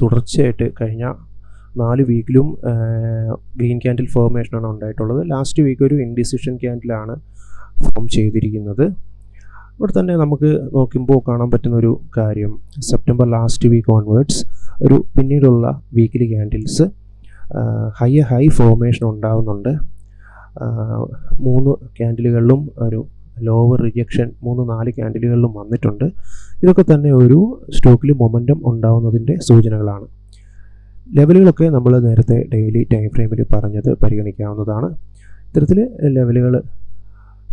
തുടർച്ചയായിട്ട് കഴിഞ്ഞ നാല് വീക്കിലും ഗ്രീൻ ക്യാൻഡിൽ ഫോർമേഷനാണ് ഉണ്ടായിട്ടുള്ളത്. ലാസ്റ്റ് വീക്ക് ഒരു ഇൻഡിസിഷൻ ക്യാൻഡിലാണ് ഫോം ചെയ്തിരിക്കുന്നത്. ഇവിടെ തന്നെ നമുക്ക് നോക്കുമ്പോൾ കാണാൻ പറ്റുന്ന ഒരു കാര്യം സെപ്റ്റംബർ ലാസ്റ്റ് വീക്ക് ഓൺവേർഡ്സ് ഒരു പിന്നീടുള്ള weekly candles high high formation ഉണ്ടാകുന്നുണ്ട് മൂന്ന് ക്യാൻഡിലുകളിലും ഒരു ലോവർ റിജക്ഷൻ മൂന്ന് നാല് ക്യാൻഡിലുകളിലും വന്നിട്ടുണ്ട്. ഇതൊക്കെ തന്നെ ഒരു സ്റ്റോക്കിൽ മൊമെന്റം ഉണ്ടാവുന്നതിന്റെ സൂചനകളാണ്. ലെവലുകളൊക്കെ നമ്മൾ നേരത്തെ ഡെയിലി ടൈം ഫ്രെയിമിൽ പറഞ്ഞത് പരിഗണിക്കാവുന്നതാണ്. ഇത്തരത്തിൽ ലെവലുകൾ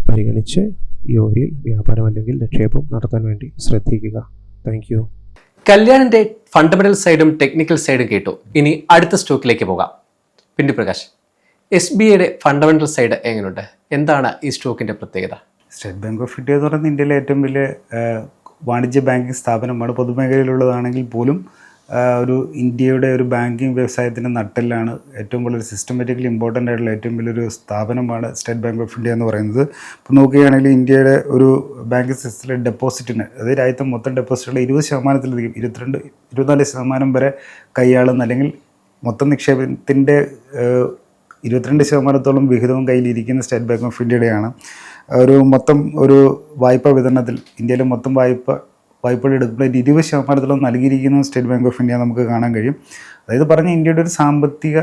പരിഗണിച്ച് ഈ ഓരിയിൽ വ്യാപാരം അല്ലെങ്കിൽ നിക്ഷേപം നടത്താൻ വേണ്ടി ശ്രദ്ധിക്കുക. Thank you. കല്യാണിന്റെ ഫണ്ടമെന്റൽ സൈഡും ടെക്നിക്കൽ സൈഡും കേട്ടു. ഇനി അടുത്ത സ്റ്റോക്കിലേക്ക് പോകാം. പിന്നെ പ്രകാശ്. എസ് ബി ഐയുടെ ഫണ്ടമെന്റൽ സൈഡ് എങ്ങനെയുണ്ട്? എന്താണ് ഈ സ്റ്റോക്കിന്റെ പ്രത്യേകത? സ്റ്റേറ്റ് ബാങ്ക് ഓഫ് ഇന്ത്യ എന്ന് പറയുന്നത് ഇന്ത്യയിലെ ഏറ്റവും വലിയ വാണിജ്യ ബാങ്കിങ് സ്ഥാപനമാണ്. പൊതുമേഖലയിലുള്ളതാണെങ്കിൽ പോലും ഒരു ഇന്ത്യയുടെ ഒരു ബാങ്കിങ് വ്യവസായത്തിന്റെ നട്ടെല്ലാണ് ഏറ്റവും കൂടുതൽ സിസ്റ്റമാറ്റിക്കലി ഇമ്പോർട്ടന്റ് ആയിട്ടുള്ള ഏറ്റവും വലിയൊരു സ്ഥാപനമാണ് സ്റ്റേറ്റ് ബാങ്ക് ഓഫ് ഇന്ത്യ എന്ന് പറയുന്നത്. ഇപ്പോൾ നോക്കുകയാണെങ്കിൽ ഇന്ത്യയുടെ ഒരു ബാങ്കിങ് സിസ്റ്റത്തിലെ ഡെപ്പോസിറ്റിന് അതായത് രാജ്യത്തെ മൊത്തം ഡെപ്പോസിറ്റുകളുടെ ഇരുപത് ശതമാനത്തിലധികം ഇരുപത്തിരണ്ട് ഇരുപത്തിനാല് ശതമാനം വരെ കൈയാളുന്ന അല്ലെങ്കിൽ മൊത്തം നിക്ഷേപത്തിന്റെ ഇരുപത്തിരണ്ട് ശതമാനത്തോളം വിഹിതവും കയ്യിലിരിക്കുന്ന സ്റ്റേറ്റ് ബാങ്ക് ഓഫ് ഇന്ത്യയുടെയാണ്. ഒരു മൊത്തം ഒരു വായ്പാ വിതരണത്തിൽ ഇന്ത്യയിലെ മൊത്തം വായ്പ വായ്പയുടെ എടുക്കുമ്പോൾ ഇരുപത് ശതമാനത്തോളം നൽകിയിരിക്കുന്ന സ്റ്റേറ്റ് ബാങ്ക് ഓഫ് ഇന്ത്യ നമുക്ക് കാണാൻ കഴിയും. അതായത് പറഞ്ഞ ഇന്ത്യയുടെ ഒരു സാമ്പത്തിക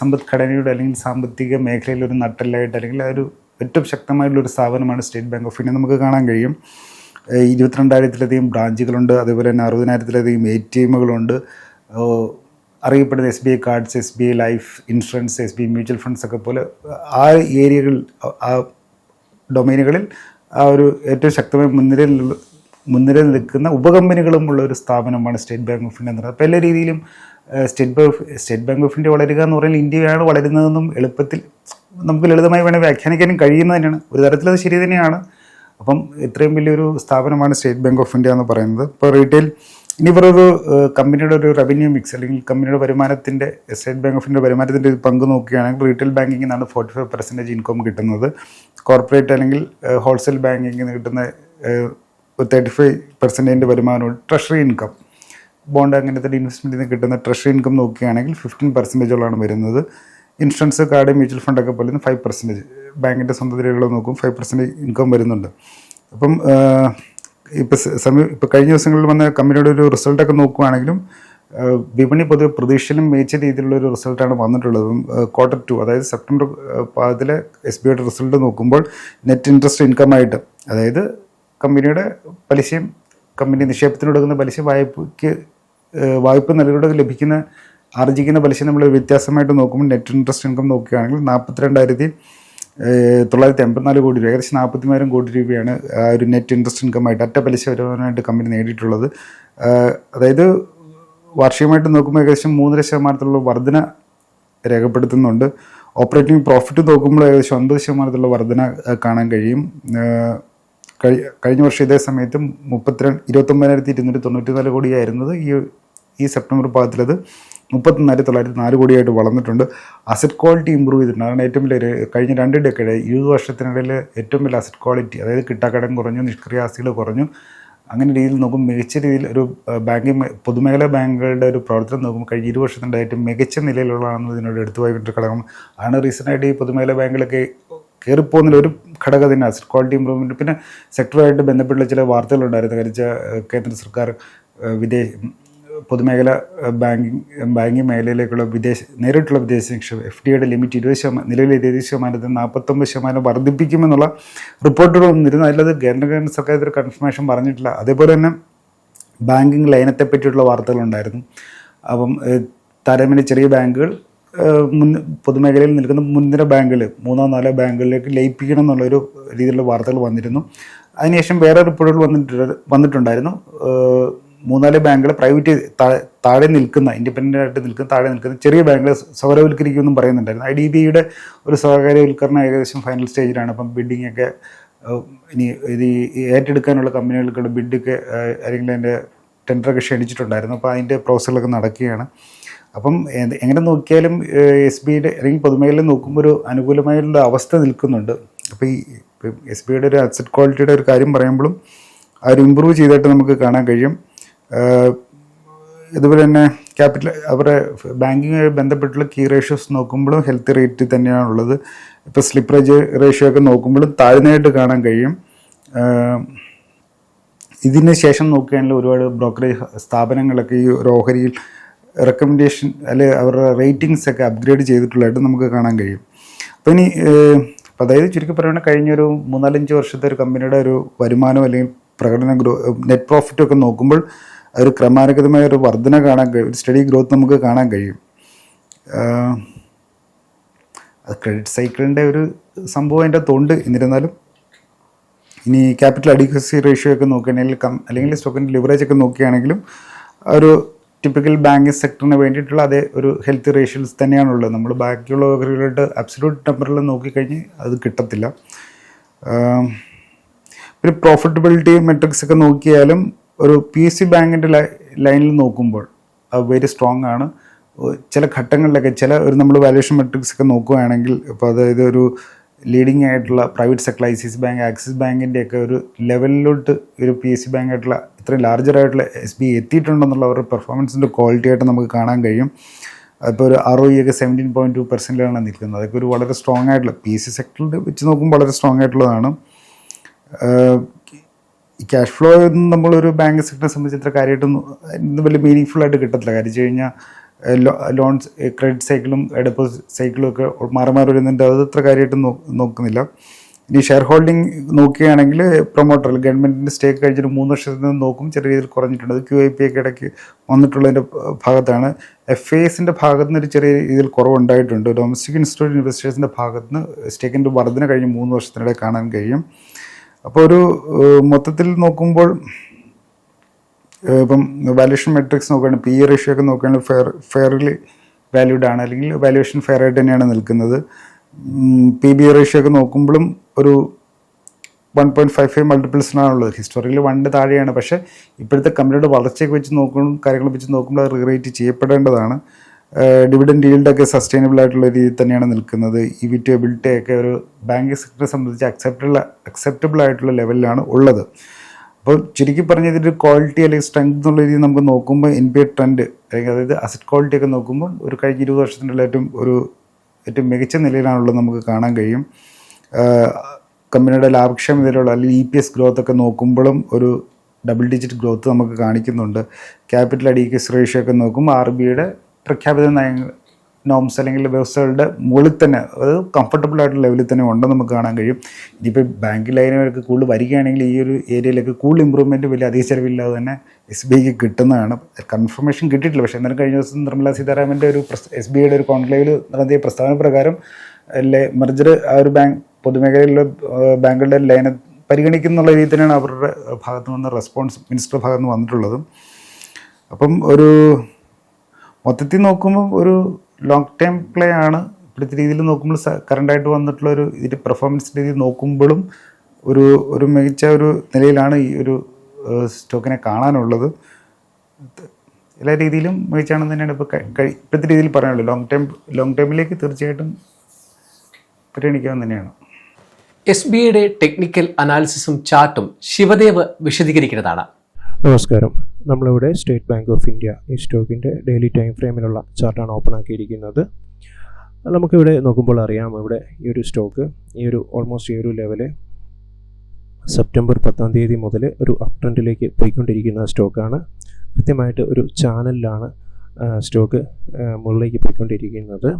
സമ്പദ്ഘടനയുടെ അല്ലെങ്കിൽ സാമ്പത്തിക മേഖലയിൽ ഒരു നട്ടലായിട്ട് അല്ലെങ്കിൽ ഒരു ഏറ്റവും ശക്തമായിട്ടുള്ളൊരു സ്ഥാപനമാണ് സ്റ്റേറ്റ് ബാങ്ക് ഓഫ് ഇന്ത്യ നമുക്ക് കാണാൻ കഴിയും. ഇരുപത്തിരണ്ടായിരത്തിലധികം ബ്രാഞ്ചുകളുണ്ട്. അതേപോലെ തന്നെ അറുപതിനായിരത്തിലധികം എ ടി എമ്മുകളുണ്ട്. അറിയപ്പെടുന്ന S B I cards S B I life insurance S B I mutual funds ഒക്കെ പോലെ ആ ഏരിയകൾ ആ ഡൊമൈനുകളിൽ ആ ഒരു ഏറ്റവും ശക്തമായ മുൻനിരയിൽ മുൻനിരയിൽ നിൽക്കുന്ന ഉപകമ്പനികളുമുള്ള ഒരു സ്ഥാപനമാണ് സ്റ്റേറ്റ് ബാങ്ക് ഓഫ് ഇന്ത്യ എന്ന് പറയുന്നത്. അപ്പോൾ എല്ലാ രീതിയിലും state bank state bank of India വളരുക എന്ന് പറയുന്നത് ഇന്ത്യയാണ് വളരുന്നതെന്നും എളുപ്പത്തിൽ നമുക്ക് ലളിതമായി വേണേൽ വ്യാഖ്യാനിക്കാനും കഴിയുന്നത് തന്നെയാണ്. ഒരു തരത്തിലത് ശരി തന്നെയാണ്. അപ്പം ഇത്രയും വലിയൊരു സ്ഥാപനമാണ് സ്റ്റേറ്റ് ബാങ്ക് ഓഫ് ഇന്ത്യ എന്ന് പറയുന്നത്. ഇപ്പോൾ റീറ്റെയിൽ ഇനി ഇവരൊരു കമ്പനിയുടെ ഒരു റവന്യൂ മിക്സ് അല്ലെങ്കിൽ കമ്പനിയുടെ വരുമാനത്തിന്റെ സ്റ്റേറ്റ് ബാങ്ക് ഓഫ് ഇന്ത്യ വരുമാനത്തിന്റെ ഒരു പങ്ക് നോക്കുകയാണെങ്കിൽ റീറ്റെയിൽ ബാങ്കിങ്ങിൽ നിന്നാണ് ഫോർട്ടി ഫൈവ് പെർസെന്റേജ് ഇൻകം കിട്ടുന്നത്. കോർപ്പറേറ്റ് അല്ലെങ്കിൽ ഹോൾസെയിൽ ബാങ്കിങ്ങിൽ നിന്ന് കിട്ടുന്ന തേർട്ടി ഫൈവ് പെർസെന്റേജിന്റെ വരുമാനമാണ് ട്രഷറി ഇൻകം ബോണ്ട് അങ്ങനത്തെ ഇൻവെസ്റ്റ്മെന്റിൽ നിന്ന് കിട്ടുന്ന ട്രഷറി ഇൻകം നോക്കുകയാണെങ്കിൽ ഫിഫ്റ്റീൻ പെർസെന്റേജോളാണ് വരുന്നത്. ഇൻഷുറൻസ് കാർഡ് മ്യൂച്വൽ ഫണ്ടൊക്കെ പോലെ ഫൈവ് പെർസെന്റേജ് ബാങ്കിന്റെ സ്വന്തം നോക്കും ഫൈവ് പെർസെന്റേജ് ഇൻകം വരുന്നുണ്ട്. അപ്പം ഇപ്പോൾ സമീ ഇപ്പോൾ കഴിഞ്ഞ ദിവസങ്ങളിൽ വന്ന കമ്പനിയുടെ ഒരു റിസൾട്ടൊക്കെ നോക്കുകയാണെങ്കിലും വിപണി പൊതുവെ പ്രതീക്ഷയിലും മികച്ച രീതിയിലുള്ള ഒരു റിസൾട്ടാണ് വന്നിട്ടുള്ളത്. ക്വാർട്ടർ ടു അതായത് സെപ്റ്റംബർ പാദത്തിലെ എസ് ബി ഐയുടെ റിസൾട്ട് നോക്കുമ്പോൾ നെറ്റ് ഇൻട്രസ്റ്റ് ഇൻകമായിട്ട് അതായത് കമ്പനിയുടെ പലിശയും കമ്പനി നിക്ഷേപത്തിന് കൊടുക്കുന്ന പലിശ വായ്പയ്ക്ക് വായ്പ നിലവിലൂടെ ലഭിക്കുന്ന ആർജിക്കുന്ന പലിശ നമ്മൾ വ്യത്യാസമായിട്ട് നോക്കുമ്പോൾ നെറ്റ് ഇൻട്രസ്റ്റ് ഇൻകം നോക്കുകയാണെങ്കിൽ നാൽപ്പത്തിരണ്ടായിരത്തി തൊള്ളായിരത്തി എൺപത്തിനാല് കോടി രൂപ ഏകദേശം നാൽപ്പത്തിമൂവായിരം കോടി രൂപയാണ് ആ ഒരു നെറ്റ് ഇൻട്രസ്റ്റ് ഇൻകമായിട്ട് അറ്റ പലിശ വരുമാനമായിട്ട് കമ്പനി നേടിയിട്ടുള്ളത്. അതായത് വാർഷികമായിട്ട് നോക്കുമ്പോൾ ഏകദേശം മൂന്നര ശതമാനത്തിലുള്ള വർധന രേഖപ്പെടുത്തുന്നുണ്ട്. ഓപ്പറേറ്റിംഗ് പ്രോഫിറ്റ് നോക്കുമ്പോൾ ഏകദേശം ഒൻപത് ശതമാനത്തിലുള്ള വർധന കാണാൻ കഴിയും. കഴി- കഴിഞ്ഞ വർഷം ഇതേ സമയത്ത് മുപ്പത്തിരണ്ട് ഇരുപത്തൊമ്പതിനായിരത്തി ഇരുന്നൂറ്റി തൊണ്ണൂറ്റി നാല് കോടിയായിരുന്നത് ഈ ഈ സെപ്റ്റംബർ പാദത്തിലത് മുപ്പത്തിനായിരത്തി തൊള്ളായിരത്തി നാല് കോടിയായിട്ട് വളർന്നിട്ടുണ്ട്. അസറ്റ് ക്വാളിറ്റി ഇമ്പ്രൂവ് ചെയ്തിട്ടുണ്ട്. അതാണ് ഏറ്റവും വലിയ കഴിഞ്ഞ രണ്ട് ഡെക്കേഡ് ഇരുപത് വർഷത്തിനിടയിൽ ഏറ്റവും വലിയ അസറ്റ് ക്വാളിറ്റി അതായത് കിട്ടാക്കടം കുറഞ്ഞു നിഷ്ക്രിയ ആസ്തികൾ കുറഞ്ഞു. അങ്ങനെ രീതിയിൽ നോക്കുമ്പോൾ മികച്ച രീതിയിൽ ഒരു ബാങ്കിങ് പൊതുമേഖലാ ബാങ്കുകളുടെ ഒരു പ്രവർത്തനം നോക്കുമ്പോൾ കഴിഞ്ഞ ഇരു വർഷത്തിന്റെ ഏറ്റവും മികച്ച നിലയിലുള്ളതാണെന്ന് ഇതിനോട് എടുത്തു പോയിട്ട് ഘടകം. ആണ് റീസെന്റായിട്ട് ഈ പൊതുമേഖലാ ബാങ്കുകളൊക്കെ കയറിപ്പോകുന്നതിൽ ഒരു ഘടകം തന്നെ അസറ്റ് ക്വാളിറ്റി ഇമ്പ്രൂവ്മെന്റ് പിന്നെ സെക്ടറുമായിട്ട് ബന്ധപ്പെട്ടുള്ള ചില വാർത്തകളുണ്ടായിരുന്നു. കഴിച്ച കേന്ദ്ര സർക്കാർ വിദേശ പൊതുമേഖല ബാങ്കിങ് ബാങ്കിങ് മേഖലയിലേക്കുള്ള വിദേശ നേരിട്ടുള്ള വിദേശ നിക്ഷേപം എഫ് ഡിയുടെ ലിമിറ്റ് ഇരുപത് ശതമാനം നിലവിലെ ഇരുപത് ശതമാനത്തിൽ നാൽപ്പത്തൊമ്പത് ശതമാനം വർദ്ധിപ്പിക്കുമെന്നുള്ള റിപ്പോർട്ടുകൾ വന്നിരുന്നു അതിലത് കേന്ദ്ര സർക്കാർ ഇതൊരു കൺഫർമേഷൻ പറഞ്ഞിട്ടില്ല. അതേപോലെ തന്നെ ബാങ്കിങ് ലൈനത്തെ പറ്റിയിട്ടുള്ള വാർത്തകളുണ്ടായിരുന്നു. അപ്പം താരതമ്യേന ചെറിയ ബാങ്കുകൾ മുൻ പൊതുമേഖലയിൽ നിൽക്കുന്ന മുൻനിര ബാങ്കുകൾ മൂന്നോ നാലോ ബാങ്കുകളിലേക്ക് ലയിപ്പിക്കണം എന്നുള്ളൊരു രീതിയിലുള്ള വാർത്തകൾ വന്നിരുന്നു. അതിനുശേഷം വേറെ റിപ്പോർട്ടുകൾ വന്നിട്ട് വന്നിട്ടുണ്ടായിരുന്നു. മൂന്നാൽ ബാങ്കുകൾ പ്രൈവറ്റ് താഴെ നിൽക്കുന്ന ഇൻഡിപെൻഡന്റ് ആയിട്ട് നിൽക്കുന്ന താഴെ നിൽക്കുന്ന ചെറിയ ബാങ്കുകൾ സ്വകാര്യവൽക്കരിക്കുമെന്നും പറയുന്നുണ്ടായിരുന്നു. ഐ ഡി ബിയുടെ ഒരു സ്വകാര്യവൽക്കരണം ഏകദേശം ഫൈനൽ സ്റ്റേജിലാണ് അപ്പം ബിഡിംഗ് ഒക്കെ ഇനി ഇത് ഏറ്റെടുക്കാനുള്ള കമ്പനികൾക്കുള്ള ബിഡൊക്കെ അല്ലെങ്കിൽ അതിന്റെ ടെൻഡറൊക്കെ ക്ഷണിച്ചിട്ടുണ്ടായിരുന്നു. അപ്പോൾ അതിന്റെ പ്രോസസ്സുകളൊക്കെ നടക്കുകയാണ്. അപ്പം എങ്ങനെ നോക്കിയാലും എസ് ബിയുടെ അല്ലെങ്കിൽ പൊതുമേഖലയിൽ നോക്കുമ്പോൾ ഒരു അനുകൂലമായുള്ള അവസ്ഥ നിൽക്കുന്നുണ്ട്. അപ്പോൾ ഈ എസ് ബിയുടെ ഒരു അസറ്റ് ക്വാളിറ്റിയുടെ ഒരു കാര്യം പറയുമ്പോഴും ആ ഒരു ഇമ്പ്രൂവ് ചെയ്തിട്ട് നമുക്ക് കാണാൻ കഴിയും. ഇതുപോലെ തന്നെ ക്യാപിറ്റൽ അവരുടെ ബാങ്കിങ്ങുമായി ബന്ധപ്പെട്ടുള്ള കീ റേഷ്യോസ് നോക്കുമ്പോഴും ഹെൽത്ത് റേറ്റ് തന്നെയാണുള്ളത്. ഇപ്പോൾ സ്ലിപ്പറേജ് റേഷ്യോ ഒക്കെ നോക്കുമ്പോഴും താഴ്ന്നതായിട്ട് കാണാൻ കഴിയും. ഇതിന് ശേഷം നോക്കുകയാണെങ്കിൽ ഒരുപാട് ബ്രോക്കറേജ് സ്ഥാപനങ്ങളൊക്കെ ഈ ഒരു ഓഹരിയിൽ റെക്കമെൻഡേഷൻ അല്ലെ അവരുടെ റേറ്റിംഗ്സ് ഒക്കെ അപ്ഗ്രേഡ് ചെയ്തിട്ടുള്ളതായിട്ട് നമുക്ക് കാണാൻ കഴിയും. അപ്പോൾ ഇനി അതായത് ചുരുക്കി പറയുകയാണെങ്കിൽ കഴിഞ്ഞൊരു മൂന്നാലഞ്ച് വർഷത്തെ ഒരു കമ്പനിയുടെ ഒരു വരുമാനം അല്ലെങ്കിൽ പ്രകടന ഗ്രോ നെറ്റ് പ്രോഫിറ്റ് ഒക്കെ നോക്കുമ്പോൾ ഒരു ക്രമാനുഗതമായ ഒരു വർധന കാണാൻ കഴിയും സ്റ്റഡി ഗ്രോത്ത് നമുക്ക് കാണാൻ കഴിയും. അത് ക്രെഡിറ്റ് സൈക്കിളിന്റെ ഒരു സംഭവം അതിന്റെ തൊണ്ട് എന്നിരുന്നാലും ഇനി ക്യാപിറ്റൽ അഡിക്വസി റേഷ്യോ ഒക്കെ നോക്കുകയാണെങ്കിൽ കം അല്ലെങ്കിൽ സ്റ്റോക്കിന്റെ ലിവറേജ് ഒക്കെ നോക്കുകയാണെങ്കിലും ഒരു ടിപ്പിക്കൽ ബാങ്കിങ് സെക്ടറിന് വേണ്ടിയിട്ടുള്ള അതേ ഒരു ഹെൽത്ത് റേഷ്യോസ് തന്നെയാണുള്ളത്. നമ്മൾ ബാക്കിയുള്ള ഓഹരികളുടെ അബ്സല്യൂട്ട് നമ്പറിൽ നോക്കിക്കഴിഞ്ഞ് അത് കിട്ടത്തില്ല. പിന്നെ പ്രോഫിറ്റബിലിറ്റി മെട്രിക്സ് ഒക്കെ നോക്കിയാലും ഒരു പി എസ് സി ബാങ്കിന്റെ ലൈനിൽ നോക്കുമ്പോൾ അത് വെരി സ്ട്രോങ് ആണ്. ചില ഘട്ടങ്ങളിലൊക്കെ ചില ഒരു നമ്മൾ വാല്യുവേഷൻ മെട്രിക്സ് ഒക്കെ നോക്കുകയാണെങ്കിൽ ഇപ്പോൾ അതായത് ഒരു ലീഡിങ് ആയിട്ടുള്ള private sector I C C bank Axis ബാങ്കിന്റെയൊക്കെ ഒരു ലെവലിലോട്ട് ഒരു പി എസ് സി ബാങ്ക് ആയിട്ടുള്ള ഇത്രയും ലാർജർ ആയിട്ടുള്ള എസ് ബി എത്തിയിട്ടുണ്ടെന്നുള്ള അവരുടെ പെർഫോമൻസിന്റെ ക്വാളിറ്റി ആയിട്ട് നമുക്ക് കാണാൻ കഴിയും. അതിപ്പോൾ ഒരു ആർ ഒ ഒക്കെ സെവന്റീൻ പോയിന്റ് ടു പെർസെന്റിലാണ് നിൽക്കുന്നത്. അതൊക്കെ ഒരു വളരെ സ്ട്രോങ് ആയിട്ടുള്ള പി എസ് സി സെക്ടറിൽ വെച്ച് നോക്കുമ്പോൾ വളരെ സ്ട്രോങ് ആയിട്ടുള്ളതാണ്. ഈ ക്യാഷ് ഫ്ലോ ഒന്നും നമ്മളൊരു ബാങ്ക് സെക്ടറെ സംബന്ധിച്ച് ഇത്ര കാര്യമായിട്ടൊന്നും വലിയ മീനിങ് ആയിട്ട് കിട്ടത്തില്ല. കാര്യം വെച്ച് കഴിഞ്ഞാൽ ലോൺസ് ക്രെഡിറ്റ് സൈക്കിളും ഡെപ്പോസിറ്റ് സൈക്കിളും ഒക്കെ മാറി മാറി വരുന്നുണ്ട്. അത് ഇത്ര കാര്യമായിട്ട് നോക്കുന്നില്ല. ഇനി ഷെയർ ഹോൾഡിംഗ് നോക്കുകയാണെങ്കിൽ പ്രൊമോട്ടർ ഗവൺമെന്റിന്റെ സ്റ്റേക്ക് കഴിഞ്ഞിട്ട് മൂന്ന് വർഷത്തിൽ നിന്ന് നോക്കും. ചെറിയ രീതിയിൽ കുറഞ്ഞിട്ടുണ്ട്. അത് ക്യു ഐ പി ഒക്കെ ഇടയ്ക്ക് വന്നിട്ടുള്ളതിന്റെ ഭാഗത്താണ്. എഫ് ഐ എസിന്റെ ഭാഗത്ത് നിന്ന് ഒരു ചെറിയ രീതിയിൽ കുറവുണ്ടായിട്ടുണ്ട്. ഡൊമസ്റ്റിക് ഇൻസ്റ്റിറ്റ്യൂട്ട് ഇൻവെസ്റ്റേഴ്സിന്റെ ഭാഗത്ത് നിന്ന് സ്റ്റേക്കിന്റെ വർധന കഴിഞ്ഞ് മൂന്ന് വർഷത്തിനിടെ കാണാൻ കഴിയും. അപ്പോൾ ഒരു മൊത്തത്തിൽ നോക്കുമ്പോൾ ഇപ്പം വാല്യുവേഷൻ മെട്രിക്സ് നോക്കുകയാണെങ്കിൽ പി ഇ റേഷ്യോ ഒക്കെ നോക്കുകയാണെങ്കിൽ ഫെയർ ഫെയർലി വാല്യൂഡ് ആണ്. അല്ലെങ്കിൽ വാല്യുവേഷൻ ഫെയർ ആയിട്ട് തന്നെയാണ് നിൽക്കുന്നത്. പി ബി റേഷ്യോ ഒക്കെ നോക്കുമ്പോഴും ഒരു വൺ പോയിന്റ് ഫൈവ് ഫൈവ് മൾട്ടിപ്പിൾസിനാണുള്ളത് ഹിസ്റ്റോറിയിൽ വണ്ണിന്റെ താഴെയാണ്. പക്ഷേ ഇപ്പോഴത്തെ കമ്പനിയുടെ വളർച്ചയൊക്കെ വെച്ച് നോക്കുമ്പോൾ കാര്യങ്ങൾ വെച്ച് നോക്കുമ്പോൾ അത് റീറേറ്റ് ചെയ്യപ്പെടേണ്ടതാണ്. ഡിവിഡൻഡ് ഈൽഡൊക്കെ സസ്റ്റൈനബിൾ ആയിട്ടുള്ള രീതിയിൽ തന്നെയാണ് നിൽക്കുന്നത്. ഇ വി ടു എബിലിറ്റി ഒക്കെ ഒരു ബാങ്കിങ് സെക്ടറെ സംബന്ധിച്ച് അക്സെപ്റ്റബിൾ അക്സെപ്റ്റബിൾ ആയിട്ടുള്ള ലെവലിലാണ് ഉള്ളത്. അപ്പോൾ ചുരുക്കി പറഞ്ഞ ഇതിന്റെ ക്വാളിറ്റി അല്ലെങ്കിൽ സ്ട്രെങ്ത് എന്നുള്ള രീതിയിൽ നമുക്ക് നോക്കുമ്പോൾ എൻ പി എ ട്രെൻഡ് അല്ലെങ്കിൽ അതായത് അസറ്റ് ക്വാളിറ്റി ഒക്കെ നോക്കുമ്പോൾ ഒരു കഴിഞ്ഞ ഇരുപത് വർഷത്തിനുള്ള ഏറ്റവും ഒരു ഏറ്റവും മികച്ച നിലയിലാണുള്ളത് നമുക്ക് കാണാൻ കഴിയും. കമ്പനിയുടെ ലാഭക്ഷമതയിലുള്ള അല്ലെങ്കിൽ ഇ പി എസ് ഗ്രോത്ത് ഒക്കെ നോക്കുമ്പോഴും ഒരു ഡബിൾ ഡിജിറ്റ് ഗ്രോത്ത് നമുക്ക് കാണിക്കുന്നുണ്ട്. ക്യാപിറ്റൽ അഡീക്കസ് റേഷ്യോ ഒക്കെ നോക്കുമ്പോൾ ആർ ബിയുടെ പ്രഖ്യാപിത നയങ്ങൾ നോംസ് അല്ലെങ്കിൽ വ്യവസ്ഥകളുടെ മുകളിൽ തന്നെ അതായത് കംഫർട്ടബിൾ ആയിട്ടുള്ള ലെവലിൽ തന്നെ ഉണ്ടെന്ന് നമുക്ക് കാണാൻ കഴിയും. ഇനിയിപ്പോൾ ബാങ്ക് ലൈനുകൾക്ക് കൂടുതൽ വരികയാണെങ്കിൽ ഈ ഒരു ഏരിയയിലേക്ക് കൂടുതൽ ഇമ്പ്രൂവ്മെന്റ് വലിയ അധിക ചെലവില്ലാതെ തന്നെ എസ് ബി ഐക്ക് കിട്ടുന്നതാണ്. കൺഫർമേഷൻ കിട്ടിയിട്ടില്ല. പക്ഷേ എന്നാലും കഴിഞ്ഞ ദിവസം നിർമ്മല സീതാരാമന്റെ ഒരു എസ് ബി ഐയുടെ ഒരു കോൺക്ലേവിൽ നടത്തിയ പ്രസ്താവന പ്രകാരം അല്ലെ മെർജർ ആ ഒരു ബാങ്ക് പൊതുമേഖലയിലുള്ള ബാങ്കുകളുടെ ലൈനെ പരിഗണിക്കുന്നുള്ള രീതിയിൽ തന്നെയാണ് അവരുടെ ഭാഗത്തു നിന്ന് റെസ്പോൺസ് മിനിസ്റ്റർ ഭാഗത്ത് നിന്ന് വന്നിട്ടുള്ളതും. അപ്പം ഒരു മൊത്തത്തിൽ നോക്കുമ്പോൾ ഒരു ലോങ് ടൈം പ്ലേ ആണ്. ഇപ്പോഴത്തെ രീതിയിൽ നോക്കുമ്പോൾ കറണ്ടായിട്ട് വന്നിട്ടുള്ള ഒരു ഇതിന്റെ പെർഫോമൻസ് രീതി നോക്കുമ്പോഴും ഒരു ഒരു മികച്ച ഒരു നിലയിലാണ് ഈ ഒരു സ്റ്റോക്കിനെ കാണാനുള്ളത്. എല്ലാ രീതിയിലും മികച്ചാണെന്ന് തന്നെയാണ് ഇപ്പോൾ ഇപ്പോഴത്തെ രീതിയിൽ പറയാനുള്ളത്. ലോങ് ടൈം ലോങ് ടൈമിലേക്ക് തീർച്ചയായിട്ടും പരിഗണിക്കാവുന്ന തന്നെയാണ്. എസ് ബി ഐയുടെ ടെക്നിക്കൽ അനാലിസിസും ചാർട്ടും ശിവദേവ് വിശദീകരിക്കുന്നതാണ്. നമസ്കാരം. നമ്മളിവിടെ സ്റ്റേറ്റ് ബാങ്ക് ഓഫ് ഇന്ത്യ ഈ സ്റ്റോക്കിന്റെ ഡെയിലി ടൈം ഫ്രെയിമിലുള്ള ചാർട്ടാണ് ഓപ്പൺ ആക്കിയിരിക്കുന്നത്. നമുക്കിവിടെ നോക്കുമ്പോൾ അറിയാം ഇവിടെ ഈ ഒരു സ്റ്റോക്ക് ഈ ഒരു ഓൾമോസ്റ്റ് ഈ ഒരു ലെവൽ സെപ്റ്റംബർ പത്താം തീയതി മുതൽ ഒരു അപ് ട്രെൻഡിലേക്ക് പോയിക്കൊണ്ടിരിക്കുന്ന സ്റ്റോക്കാണ്. കൃത്യമായിട്ട് ഒരു ചാനലിലാണ് സ്റ്റോക്ക് മുകളിലേക്ക് പോയിക്കൊണ്ടിരിക്കുന്നത്.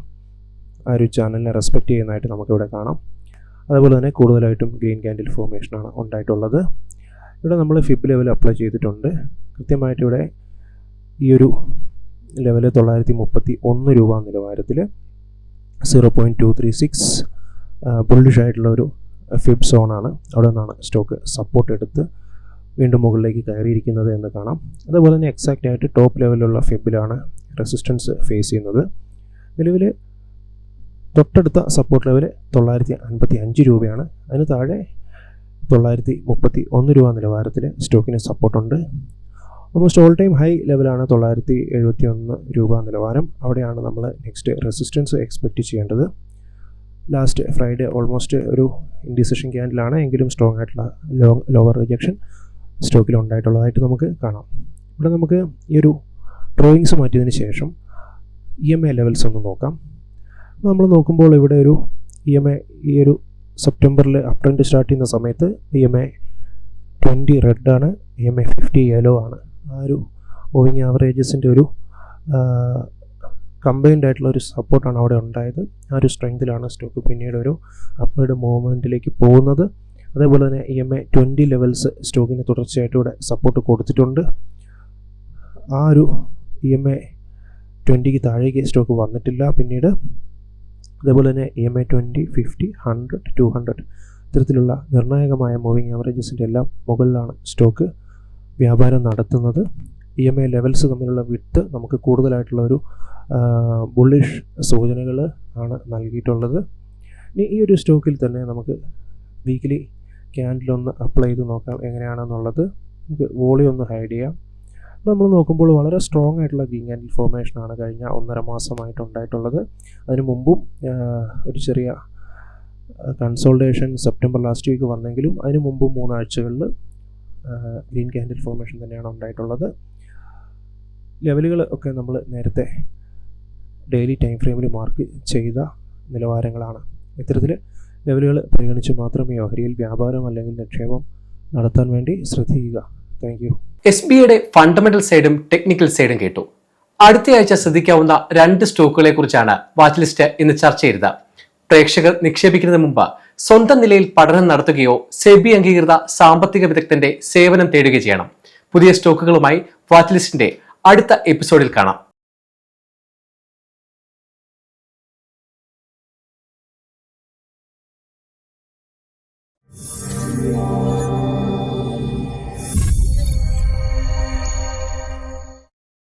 ആ ഒരു ചാനലിനെ റെസ്പെക്റ്റ് ചെയ്യുന്നതായിട്ട് നമുക്കിവിടെ കാണാം. അതുപോലെ തന്നെ കൂടുതലായിട്ടും ഗ്രീൻ ക്യാൻഡിൽ ഫോർമേഷനാണ് ഉണ്ടായിട്ടുള്ളത്. ഇവിടെ നമ്മൾ ഫിബ് ലെവൽ അപ്ലൈ ചെയ്തിട്ടുണ്ട്. കൃത്യമായിട്ട് ഇവിടെ ഈ ഒരു ലെവൽ തൊള്ളായിരത്തി മുപ്പത്തി ഒന്ന് രൂപ നിലവാരത്തിൽ zero point two three six bullish ആയിട്ടുള്ള ഒരു ഫിബ് സോണാണ് അവിടെ നിന്നാണ് സ്റ്റോക്ക് സപ്പോർട്ട് എടുത്ത് വീണ്ടും മുകളിലേക്ക് കയറിയിരിക്കുന്നത് എന്ന് കാണാം. അതുപോലെ തന്നെ എക്സാക്റ്റ് ആയിട്ട് ടോപ്പ് ലെവലിലുള്ള ഫിബിലാണ് റെസിസ്റ്റൻസ് ഫേസ് ചെയ്യുന്നത്. നിലവിൽ തൊട്ടടുത്ത സപ്പോർട്ട് ലെവൽ തൊള്ളായിരത്തി അൻപത്തി അഞ്ച് രൂപയാണ്. അതിന് താഴെ തൊള്ളായിരത്തി മുപ്പത്തി ഒന്ന് രൂപ നിലവാരത്തിൽ സ്റ്റോക്കിന് സപ്പോർട്ടുണ്ട്. ഓൾമോസ്റ്റ് ഓൾ ടൈം ഹൈ ലെവലാണ് തൊള്ളായിരത്തി എഴുപത്തി ഒന്ന് രൂപ നിലവാരം. അവിടെയാണ് നമ്മൾ നെക്സ്റ്റ് റെസിസ്റ്റൻസ് എക്സ്പെക്റ്റ് ചെയ്യേണ്ടത്. ലാസ്റ്റ് ഫ്രൈഡേ ഓൾമോസ്റ്റ് ഒരു ഇൻഡിസിഷൻ ക്യാൻഡിലാണ് എങ്കിലും സ്ട്രോങ് ആയിട്ടുള്ള ലോ ലോവർ റിജക്ഷൻ സ്റ്റോക്കിൽ ഉണ്ടായിട്ടുള്ളതായിട്ട് നമുക്ക് കാണാം. ഇവിടെ നമുക്ക് ഈ ഒരു ഡ്രോയിങ്സ് മാറ്റിയതിന് ശേഷം ഇ എം ഐ ലെവൽസ് ഒന്ന് നോക്കാം. നമ്മൾ നോക്കുമ്പോൾ ഇവിടെ ഒരു ഇ എം ഐ ഈ ഒരു സെപ്റ്റംബറിൽ അപ് സ്റ്റാർട്ട് ചെയ്യുന്ന സമയത്ത് ഇ എം എ ട്വന്റി റെഡാണ് E M A fifty yellow ആണ്. ആ ഒരു മൂവിങ് ആവറേജസിന്റെ ഒരു കമ്പൈൻഡ് ആയിട്ടുള്ള ഒരു സപ്പോർട്ടാണ് അവിടെ ഉണ്ടായത്. ആ ഒരു സ്ട്രെങ്തിലാണ് സ്റ്റോക്ക് പിന്നീട് ഒരു അപ്വേഡ് മൂവ്മെന്റിലേക്ക് പോകുന്നത്. അതേപോലെ തന്നെ E M A twenty levels സ്റ്റോക്കിന് തുടർച്ചയായിട്ട് ഇവിടെ സപ്പോർട്ട് കൊടുത്തിട്ടുണ്ട്. ആ ഒരു ഇ എം എ ട്വന്റിക്ക് താഴേക്ക് സ്റ്റോക്ക് വന്നിട്ടില്ല. പിന്നീട് അതേപോലെ തന്നെ E M I twenty fifty hundred two hundred ഇത്തരത്തിലുള്ള നിർണായകമായ മൂവിങ് ആവറേജസിന്റെ എല്ലാം മുകളിലാണ് സ്റ്റോക്ക് വ്യാപാരം നടത്തുന്നത്. ഇ എം ഐ ലെവൽസ് തമ്മിലുള്ള വിട്ട് നമുക്ക് കൂടുതലായിട്ടുള്ള ഒരു ബുള്ളിഷ് സൂചനകൾ ആണ് നൽകിയിട്ടുള്ളത്. ഇനി ഈ ഒരു സ്റ്റോക്കിൽ തന്നെ നമുക്ക് വീക്കിലി ക്യാൻഡിലൊന്ന് അപ്ലൈ ചെയ്ത് നോക്കാം എങ്ങനെയാണെന്നുള്ളത്. നമുക്ക് വോളിയം ഒന്ന് ഹൈഡ് ചെയ്യാം. നമ്മൾ നോക്കുമ്പോൾ വളരെ സ്ട്രോങ് ആയിട്ടുള്ള ഗ്രീൻ ക്യാൻഡിൽ ഫോർമേഷനാണ് കഴിഞ്ഞ ഒന്നര മാസമായിട്ട് ഉണ്ടായിട്ടുള്ളത്. അതിനു മുമ്പും ഒരു ചെറിയ കൺസോൾട്ടേഷൻ സെപ്റ്റംബർ ലാസ്റ്റ് വീക്ക് വന്നെങ്കിലും അതിന് മുമ്പും മൂന്നാഴ്ചകളിൽ ഗ്രീൻ ക്യാൻഡിൽ ഫോർമേഷൻ തന്നെയാണ് ഉണ്ടായിട്ടുള്ളത്. ലെവലുകൾ ഒക്കെ നമ്മൾ നേരത്തെ ഡെയിലി ടൈം ഫ്രെയിമിൽ മാർക്ക് ചെയ്ത നിലവാരങ്ങളാണ്. ഇത്തരത്തിൽ ലെവലുകൾ പരിഗണിച്ച് മാത്രമേ ഓഹരിയിൽ വ്യാപാരം അല്ലെങ്കിൽ നിക്ഷേപം നടത്താൻ വേണ്ടി ശ്രദ്ധിക്കുക. താങ്ക് എസ് ബി ഐയുടെ ഫണ്ടമെന്റൽ സൈഡും ടെക്നിക്കൽ സൈഡും കേട്ടു. അടുത്തയാഴ്ച ശ്രദ്ധിക്കാവുന്ന രണ്ട് സ്റ്റോക്കുകളെ കുറിച്ചാണ് വാച്ച് ലിസ്റ്റ് ഇന്ന് ചർച്ച ചെയ്തത്. പ്രേക്ഷകർ നിക്ഷേപിക്കുന്നതിന് മുമ്പ് സ്വന്തം നിലയിൽ പഠനം നടത്തുകയോ സെബി അംഗീകൃത സാമ്പത്തിക വിദഗ്ധന്റെ സേവനം തേടുകയോ ചെയ്യണം. പുതിയ സ്റ്റോക്കുകളുമായി വാച്ച് ലിസ്റ്റിന്റെ അടുത്ത എപ്പിസോഡിൽ കാണാം.